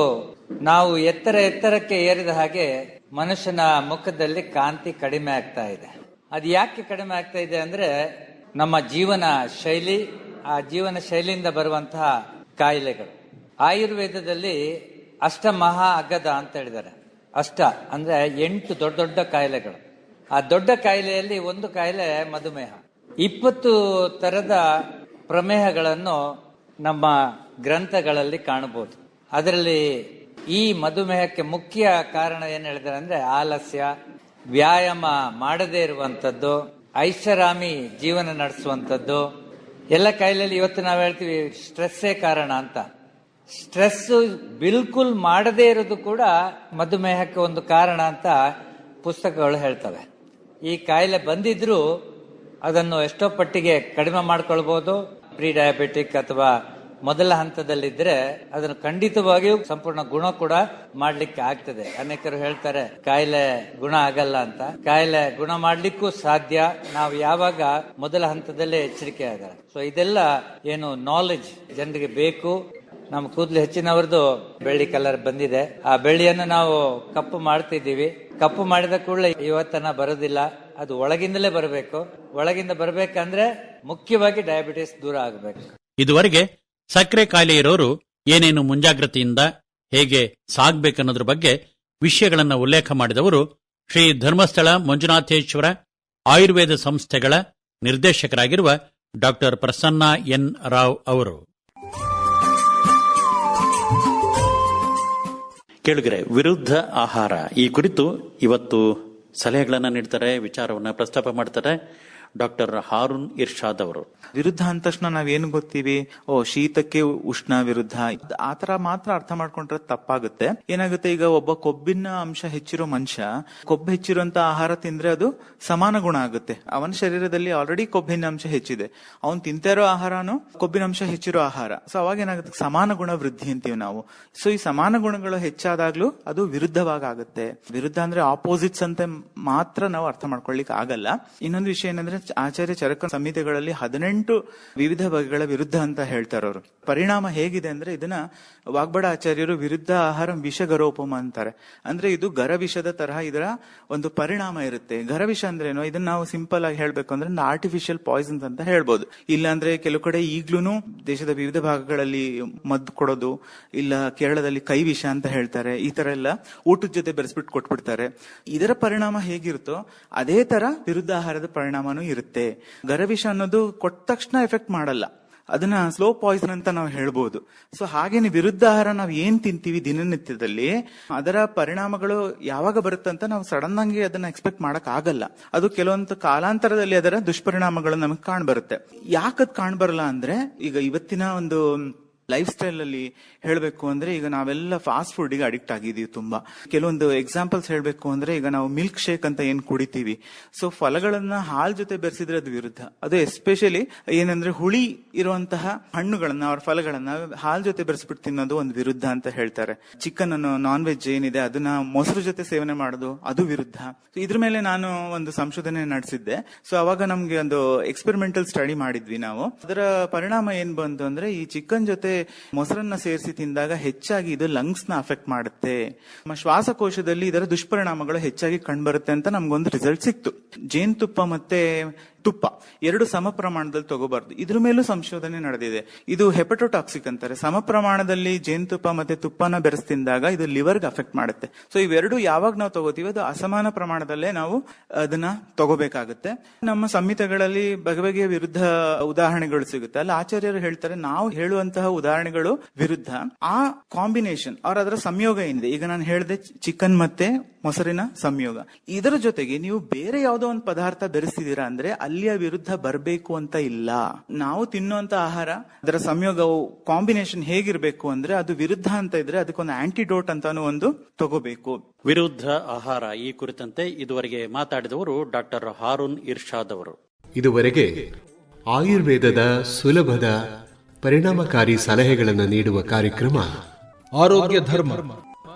ನಾವು ಎತ್ತರ ಎತ್ತರಕ್ಕೆ ಏರಿದ ಹಾಗೆ ಮನುಷ್ಯನ ಮುಖದಲ್ಲಿ ಕಾಂತಿ ಕಡಿಮೆ ಆಗ್ತಾ ಇದೆ. ಅದು ಯಾಕೆ ಕಡಿಮೆ ಆಗ್ತಾ ಇದೆ ಅಂದ್ರೆ ನಮ್ಮ ಜೀವನ ಶೈಲಿ, ಆ ಜೀವನ ಶೈಲಿಯಿಂದ ಬರುವಂತಹ ಕಾಯಿಲೆಗಳು. ಆಯುರ್ವೇದದಲ್ಲಿ ಅಷ್ಟ ಮಹಾ ಅಗ್ಗದ ಅಂತ ಹೇಳಿದ್ದಾರೆ. ಅಷ್ಟ ಅಂದ್ರೆ ಎಂಟು ದೊಡ್ಡ ದೊಡ್ಡ ಕಾಯಿಲೆಗಳು. ಆ ದೊಡ್ಡ ಕಾಯಿಲೆಯಲ್ಲಿ ಒಂದು ಕಾಯಿಲೆ ಮಧುಮೇಹ. ಇಪ್ಪತ್ತು ತರದ ಪ್ರಮೇಹಗಳನ್ನು ನಮ್ಮ ಗ್ರಂಥಗಳಲ್ಲಿ ಕಾಣಬಹುದು. ಅದರಲ್ಲಿ ಈ ಮಧುಮೇಹಕ್ಕೆ ಮುಖ್ಯ ಕಾರಣ ಏನ್ ಹೇಳಿದ್ದಾರೆ ಅಂದ್ರೆ ಆಲಸ್ಯ, ವ್ಯಾಯಾಮ ಮಾಡದೇ ಇರುವಂತದ್ದು ಐಷಾರಾಮಿ ಜೀವನ ನಡೆಸುವಂತದ್ದು ಎಲ್ಲ ಕಾಯಿಲೆಯಲ್ಲಿ ಇವತ್ತು ನಾವು ಹೇಳ್ತೀವಿ ಸ್ಟ್ರೆಸ್ಸೇ ಕಾರಣ ಅಂತ. ಸ್ಟ್ರೆಸ್ ಬಿಲ್ಕುಲ್ ಮಾಡದೇ ಇರೋದು ಕೂಡ ಮಧುಮೇಹಕ್ಕೆ ಒಂದು ಕಾರಣ ಅಂತ ಪುಸ್ತಕಗಳು ಹೇಳ್ತವೆ. ಈ ಕಾಯಿಲೆ ಬಂದಿದ್ರೂ ಅದನ್ನು ಎಷ್ಟೋ ಪಟ್ಟಿಗೆ ಕಡಿಮೆ ಮಾಡ್ಕೊಳ್ಬಹುದು ಪ್ರೀ ಡಯಾಬಿಟಿಕ್ ಅಥವಾ ಮೊದಲ ಹಂತದಲ್ಲಿದ್ರೆ ಅದನ್ನು ಖಂಡಿತವಾಗಿಯೂ ಸಂಪೂರ್ಣ ಗುಣ ಕೂಡ ಮಾಡ್ಲಿಕ್ಕೆ ಆಗ್ತದೆ. ಅನೇಕರು ಹೇಳ್ತಾರೆ, ಕಾಯಿಲೆ ಗುಣ ಆಗಲ್ಲ ಅಂತ. ಕಾಯಿಲೆ ಗುಣ ಮಾಡ್ಲಿಕ್ಕೂ ಸಾಧ್ಯ. ನಾವು ಯಾವಾಗ ಮೊದಲ ಹಂತದಲ್ಲೇ ಎಚ್ಚರಿಕೆ ಆಗಲ್ಲ. ಸೊ ಇದೆಲ್ಲ ಏನು ನಾಲೆಜ್ ಜನರಿಗೆ ಬೇಕು. ನಮ್ಮ ಕೂದಲು ಹೆಚ್ಚಿನವರದು ಬೆಳ್ಳಿ ಕಲರ್ ಬಂದಿದೆ. ಆ ಬೆಳ್ಳಿಯನ್ನು ನಾವು ಕಪ್ಪು ಮಾಡ್ತಿದ್ದೀವಿ. ಕಪ್ಪು ಮಾಡಿದ ಕೂಡಲೇ ಇವತ್ತನ ಬರೋದಿಲ್ಲ. ಅದು ಒಳಗಿಂದಲೇ ಬರಬೇಕು. ಒಳಗಿಂದ ಬರಬೇಕಂದ್ರೆ ಮುಖ್ಯವಾಗಿ ಡಯಾಬಿಟಿಸ್ ದೂರ ಆಗಬೇಕು. ಇದುವರೆಗೆ ಸಕ್ಕರೆ ಕಾಯಿಲೆ ಇರೋರು ಏನೇನು ಮುಂಜಾಗ್ರತೆಯಿಂದ ಹೇಗೆ ಸಾಗ್ಬೇಕನ್ನೋದ್ರ ಬಗ್ಗೆ ವಿಷಯಗಳನ್ನು ಉಲ್ಲೇಖ ಮಾಡಿದವರು ಶ್ರೀ ಧರ್ಮಸ್ಥಳ ಮಂಜುನಾಥೇಶ್ವರ ಆಯುರ್ವೇದ ಸಂಸ್ಥೆಗಳ ನಿರ್ದೇಶಕರಾಗಿರುವ ಡಾಕ್ಟರ್ ಪ್ರಸನ್ನ ಎನ್ ರಾವ್ ಅವರು. ಕೇಳಿದ್ರೆ ವಿರುದ್ಧ ಆಹಾರ. ಈ ಕುರಿತು ಇವತ್ತು ಸಲಹೆಗಳನ್ನು ನೀಡ್ತಾರೆ ವಿಚಾರವನ್ನು ಪ್ರಸ್ತಾಪ ಮಾಡ್ತಾರೆ. ಡಾಕ್ಟರ್ ಹಾರೂನ್ ಇರ್ಷಾದ್ ಅವರು. ವಿರುದ್ಧ ಅಂದ ತಕ್ಷಣ ನಾವೇನು ಗೊತ್ತೀವಿ? ಓ, ಶೀತಕ್ಕೆ ಉಷ್ಣ ವಿರುದ್ಧ. ಆತರ ಮಾತ್ರ ಅರ್ಥ ಮಾಡ್ಕೊಂಡ್ರೆ ತಪ್ಪಾಗುತ್ತೆ. ಏನಾಗುತ್ತೆ ಈಗ ಒಬ್ಬ ಕೊಬ್ಬಿನ ಅಂಶ ಹೆಚ್ಚಿರೋ ಮನುಷ್ಯ, ಕೊಬ್ಬು ಹೆಚ್ಚಿರುವಂತ ಆಹಾರ ತಿಂದ್ರೆ ಅದು ಸಮಾನ ಗುಣ ಆಗುತ್ತೆ. ಅವನ ಶರೀರದಲ್ಲಿ ಆಲ್ರೆಡಿ ಕೊಬ್ಬಿನ ಅಂಶ ಹೆಚ್ಚಿದೆ. ಅವನ್ ತಿಂತಾ ಇರೋ ಆಹಾರನು ಕೊಬ್ಬಿನ ಅಂಶ ಹೆಚ್ಚಿರೋ ಆಹಾರ. ಸೊ ಅವಾಗ ಏನಾಗುತ್ತೆ? ಸಮಾನ ಗುಣ ವೃದ್ಧಿ ಅಂತೀವಿ ನಾವು. ಸೊ ಈ ಸಮಾನ ಗುಣಗಳು ಹೆಚ್ಚಾದಾಗ್ಲೂ ಅದು ವಿರುದ್ಧವಾಗಿ ಆಗುತ್ತೆ. ವಿರುದ್ಧ ಅಂದ್ರೆ ಆಪೋಸಿಟ್ಸ್ ಅಂತ ಮಾತ್ರ ನಾವು ಅರ್ಥ ಮಾಡ್ಕೊಳ್ಲಿಕ್ಕೆ ಆಗಲ್ಲ ಇನ್ನೊಂದು ವಿಷಯ ಏನಂದ್ರೆ ಆಚಾರ್ಯ ಚರಕ ಸಂಹಿತೆಗಳಲ್ಲಿ ಹದಿನೆಂಟು ವಿವಿಧ ಬಗೆಗಳ ವಿರುದ್ಧ ಅಂತ ಹೇಳ್ತಾರೆ ಅವರು. ಪರಿಣಾಮ ಹೇಗಿದೆ ಅಂದ್ರೆ ಇದನ್ನ ವಾಗ್ಬಡ ಆಚಾರ್ಯರು ವಿರುದ್ಧ ಆಹಾರ ವಿಷಗರೋಪಮ ಅಂತಾರೆ. ಅಂದ್ರೆ ಇದು ಗರ ವಿಷದ ತರಹ ಇದರ ಒಂದು ಪರಿಣಾಮ ಇರುತ್ತೆ. ಗರವಿಷ ಅಂದ್ರೆ ಏನು ಇದನ್ನ ನಾವು ಸಿಂಪಲ್ ಆಗಿ ಹೇಳ್ಬೇಕು ಅಂದ್ರೆ ಆರ್ಟಿಫಿಷಿಯಲ್ ಪಾಯ್ಸನ್ಸ್ ಅಂತ ಹೇಳ್ಬೋದು. ಇಲ್ಲಾಂದ್ರೆ ಕೆಲವು ಕಡೆ ಈಗ್ಲೂ ದೇಶದ ವಿವಿಧ ಭಾಗಗಳಲ್ಲಿ ಮದ್ದು ಕೊಡೋದು, ಇಲ್ಲ ಕೇರಳದಲ್ಲಿ ಕೈ ವಿಷ ಅಂತ ಹೇಳ್ತಾರೆ. ಈ ತರ ಎಲ್ಲ ಊಟದ ಜೊತೆ ಬೆರೆಸ್ಬಿಟ್ಟು ಕೊಟ್ಬಿಡ್ತಾರೆ. ಇದರ ಪರಿಣಾಮ ಹೇಗಿರುತ್ತೋ, ಅದೇ ತರ ವಿರುದ್ಧ ಆಹಾರದ ಪರಿಣಾಮನೂ ಇರುತ್ತೆ. ಗರವಿಷ ಅನ್ನೋದು ಕೊಟ್ಟ ತಕ್ಷಣ ಎಫೆಕ್ಟ್ ಮಾಡಲ್ಲ. ಅದನ್ನ ಸ್ಲೋ ಪಾಯ್ಸನ್ ಅಂತ ನಾವು ಹೇಳ್ಬೋದು. ಸೊ ಹಾಗೇನೆ ವಿರುದ್ಧ ಆಹಾರ ನಾವು ಏನ್ ತಿಂತೀವಿ ದಿನನಿತ್ಯದಲ್ಲಿ, ಅದರ ಪರಿಣಾಮಗಳು ಯಾವಾಗ ಬರುತ್ತೆ ಅಂತ ನಾವು ಸಡನ್ ಆಗಿ ಅದನ್ನ ಎಕ್ಸ್ಪೆಕ್ಟ್ ಮಾಡಕ್ ಆಗಲ್ಲ. ಅದು ಕೆಲವೊಂದು ಕಾಲಾಂತರದಲ್ಲಿ ಅದರ ದುಷ್ಪರಿಣಾಮಗಳು ನಮಗೆ ಕಾಣ್ಬರುತ್ತೆ. ಯಾಕದ್ ಕಾಣ್ಬರಲ್ಲ ಅಂದ್ರೆ, ಈಗ ಇವತ್ತಿನ ಒಂದು ಲೈಫ್ ಸ್ಟೈಲ್ ಅಲ್ಲಿ ಹೇಳಬೇಕು ಅಂದ್ರೆ ಈಗ ನಾವೆಲ್ಲ ಫಾಸ್ಟ್ ಫುಡ್ಗೆ ಅಡಿಕ್ಟ್ ಆಗಿದೀವಿ ತುಂಬಾ. ಕೆಲವೊಂದು ಎಕ್ಸಾಂಪಲ್ಸ್ ಹೇಳಬೇಕು ಅಂದ್ರೆ ಈಗ ನಾವು ಮಿಲ್ಕ್ ಶೇಕ್ ಅಂತ ಏನ್ ಕುಡಿತೀವಿ. ಸೊ ಫಲಗಳನ್ನ ಹಾಲ್ ಜೊತೆ ಬೆರೆಸಿದ್ರೆ ಅದು ವಿರುದ್ಧ. ಅದು ಎಸ್ಪೆಷಲಿ ಏನಂದ್ರೆ ಹುಳಿ ಇರುವಂತಹ ಹಣ್ಣುಗಳನ್ನ ಅವ್ರ ಫಲಗಳನ್ನ ಹಾಲ್ ಜೊತೆ ಬೆರೆಸ್ಬಿಟ್ಟು ತಿನ್ನೋದು ಒಂದು ವಿರುದ್ಧ ಅಂತ ಹೇಳ್ತಾರೆ. ಚಿಕನ್ ಅನ್ನು ನಾನ್ ವೆಜ್ ಏನಿದೆ ಅದನ್ನ ಮೊಸರು ಜೊತೆ ಸೇವನೆ ಮಾಡೋದು ಅದು ವಿರುದ್ಧ. ಇದ್ರ ಮೇಲೆ ನಾನು ಒಂದು ಸಂಶೋಧನೆ ನಡೆಸಿದ್ದೆ. ಸೊ ಅವಾಗ ನಮ್ಗೆ ಒಂದು ಎಕ್ಸ್ಪೆರಿಮೆಂಟಲ್ ಸ್ಟಡಿ ಮಾಡಿದ್ವಿ ನಾವು. ಅದರ ಪರಿಣಾಮ ಏನ್ ಬಂತು ಅಂದ್ರೆ ಈ ಚಿಕನ್ ಜೊತೆ ಮೊಸರನ್ನ ಸೇರಿಸಿ ತಿಂದಾಗ ಹೆಚ್ಚಾಗಿ ಇದು ಲಂಗ್ಸ್ನ ಅಫೆಕ್ಟ್ ಮಾಡುತ್ತೆ. ನಮ್ಮ ಶ್ವಾಸಕೋಶದಲ್ಲಿ ಇದರ ದುಷ್ಪರಿಣಾಮಗಳು ಹೆಚ್ಚಾಗಿ ಕಂಡುಬರುತ್ತೆ ಅಂತ ನಮ್ಗೊಂದು ರಿಸಲ್ಟ್ ಸಿಕ್ತು. ಜೇನುತುಪ್ಪ ಮತ್ತೆ ತುಪ್ಪ. ಎರಡು ಸಮ ಪ್ರಮಾಣದಲ್ಲಿ ತಗೋಬಾರ್ದು. ಇದ್ರ ಮೇಲೂ ಸಂಶೋಧನೆ ನಡೆದಿದೆ. ಇದು ಹೆಪಟೋಟಾಕ್ಸಿಕ್ ಅಂತಾರೆ. ಸಮ ಪ್ರಮಾಣದಲ್ಲಿ ಜೇನುತುಪ್ಪ ಮತ್ತೆ ತುಪ್ಪನ ಬೆರೆಸ್ ತಿಂದಾಗ ಇದು ಲಿವರ್ಗೆ ಅಫೆಕ್ಟ್ ಮಾಡುತ್ತೆ. ಸೊ ಇವೆರಡು ಯಾವಾಗ ನಾವು ತಗೋತೀವಿ ಅದು ಅಸಮಾನ ಪ್ರಮಾಣದಲ್ಲೇ ನಾವು ಅದನ್ನ ತಗೋಬೇಕಾಗುತ್ತೆ. ನಮ್ಮ ಸಂಹಿತೆಗಳಲ್ಲಿ ಬಗೆ ಬಗೆಯ ವಿರುದ್ಧ ಉದಾಹರಣೆಗಳು ಸಿಗುತ್ತೆ. ಅಲ್ಲಿ ಆಚಾರ್ಯರು ಹೇಳ್ತಾರೆ, ನಾವು ಹೇಳುವಂತಹ ಉದಾಹರಣೆಗಳು ವಿರುದ್ಧ. ಆ ಕಾಂಬಿನೇಷನ್ ಅವ್ರ ಅದರ ಸಂಯೋಗ ಏನಿದೆ? ಈಗ ನಾನು ಹೇಳಿದೆ ಚಿಕನ್ ಮತ್ತೆ ಮೊಸರಿನ ಸಂಯೋಗ. ಇದರ ಜೊತೆಗೆ ನೀವು ಬೇರೆ ಯಾವುದೋ ಒಂದು ಪದಾರ್ಥ ಬೆರೆಸಿದೀರಾ ಅಂದ್ರೆ ಅಲ್ಲಿಯ ವಿರುದ್ಧ ಬರಬೇಕು ಅಂತ ಇಲ್ಲ. ನಾವು ತಿನ್ನುವಂತ ಆಹಾರ ಅದರ ಸಂಯೋಗವು ಕಾಂಬಿನೇಷನ್ ಹೇಗಿರ್ಬೇಕು ಅಂದ್ರೆ ಅದು ವಿರುದ್ಧ ಅಂತ ಇದ್ರೆ ಅದಕ್ಕೊಂದು ಆಂಟಿಡೋಟ್ ಅಂತಾನು ಒಂದು ತಗೋಬೇಕು. ವಿರುದ್ಧ ಆಹಾರ ಈ ಕುರಿತಂತೆ ಇದುವರೆಗೆ ಮಾತಾಡಿದವರು ಡಾಕ್ಟರ್ ಹಾರೂನ್ ಇರ್ಷಾದ್ ಅವರು. ಇದುವರೆಗೆ ಆಯುರ್ವೇದದ ಸುಲಭದ ಪರಿಣಾಮಕಾರಿ ಸಲಹೆಗಳನ್ನು ನೀಡುವ ಕಾರ್ಯಕ್ರಮ ಆರೋಗ್ಯ ಧರ್ಮ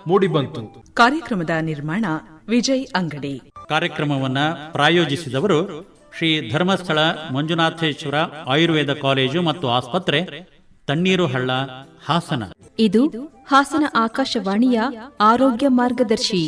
ಮೂಡಿಬಂತು ಕಾರ್ಯಕ್ರಮದ ನಿರ್ಮಾಣ ವಿಜಯ್ ಅಂಗಡಿ. ಕಾರ್ಯಕ್ರಮವನ್ನ ಪ್ರಾಯೋಜಿಸಿದವರು ಶ್ರೀ ಧರ್ಮಸ್ಥಳ ಮಂಜುನಾಥೇಶ್ವರ ಆಯುರ್ವೇದ ಕಾಲೇಜು ಮತ್ತು ಆಸ್ಪತ್ರೆ, ತಣ್ಣೀರು ಹಳ್ಳ, ಹಾಸನ. ಇದು ಹಾಸನ ಆಕಾಶವಾಣಿಯ ಆರೋಗ್ಯ ಮಾರ್ಗದರ್ಶಿ.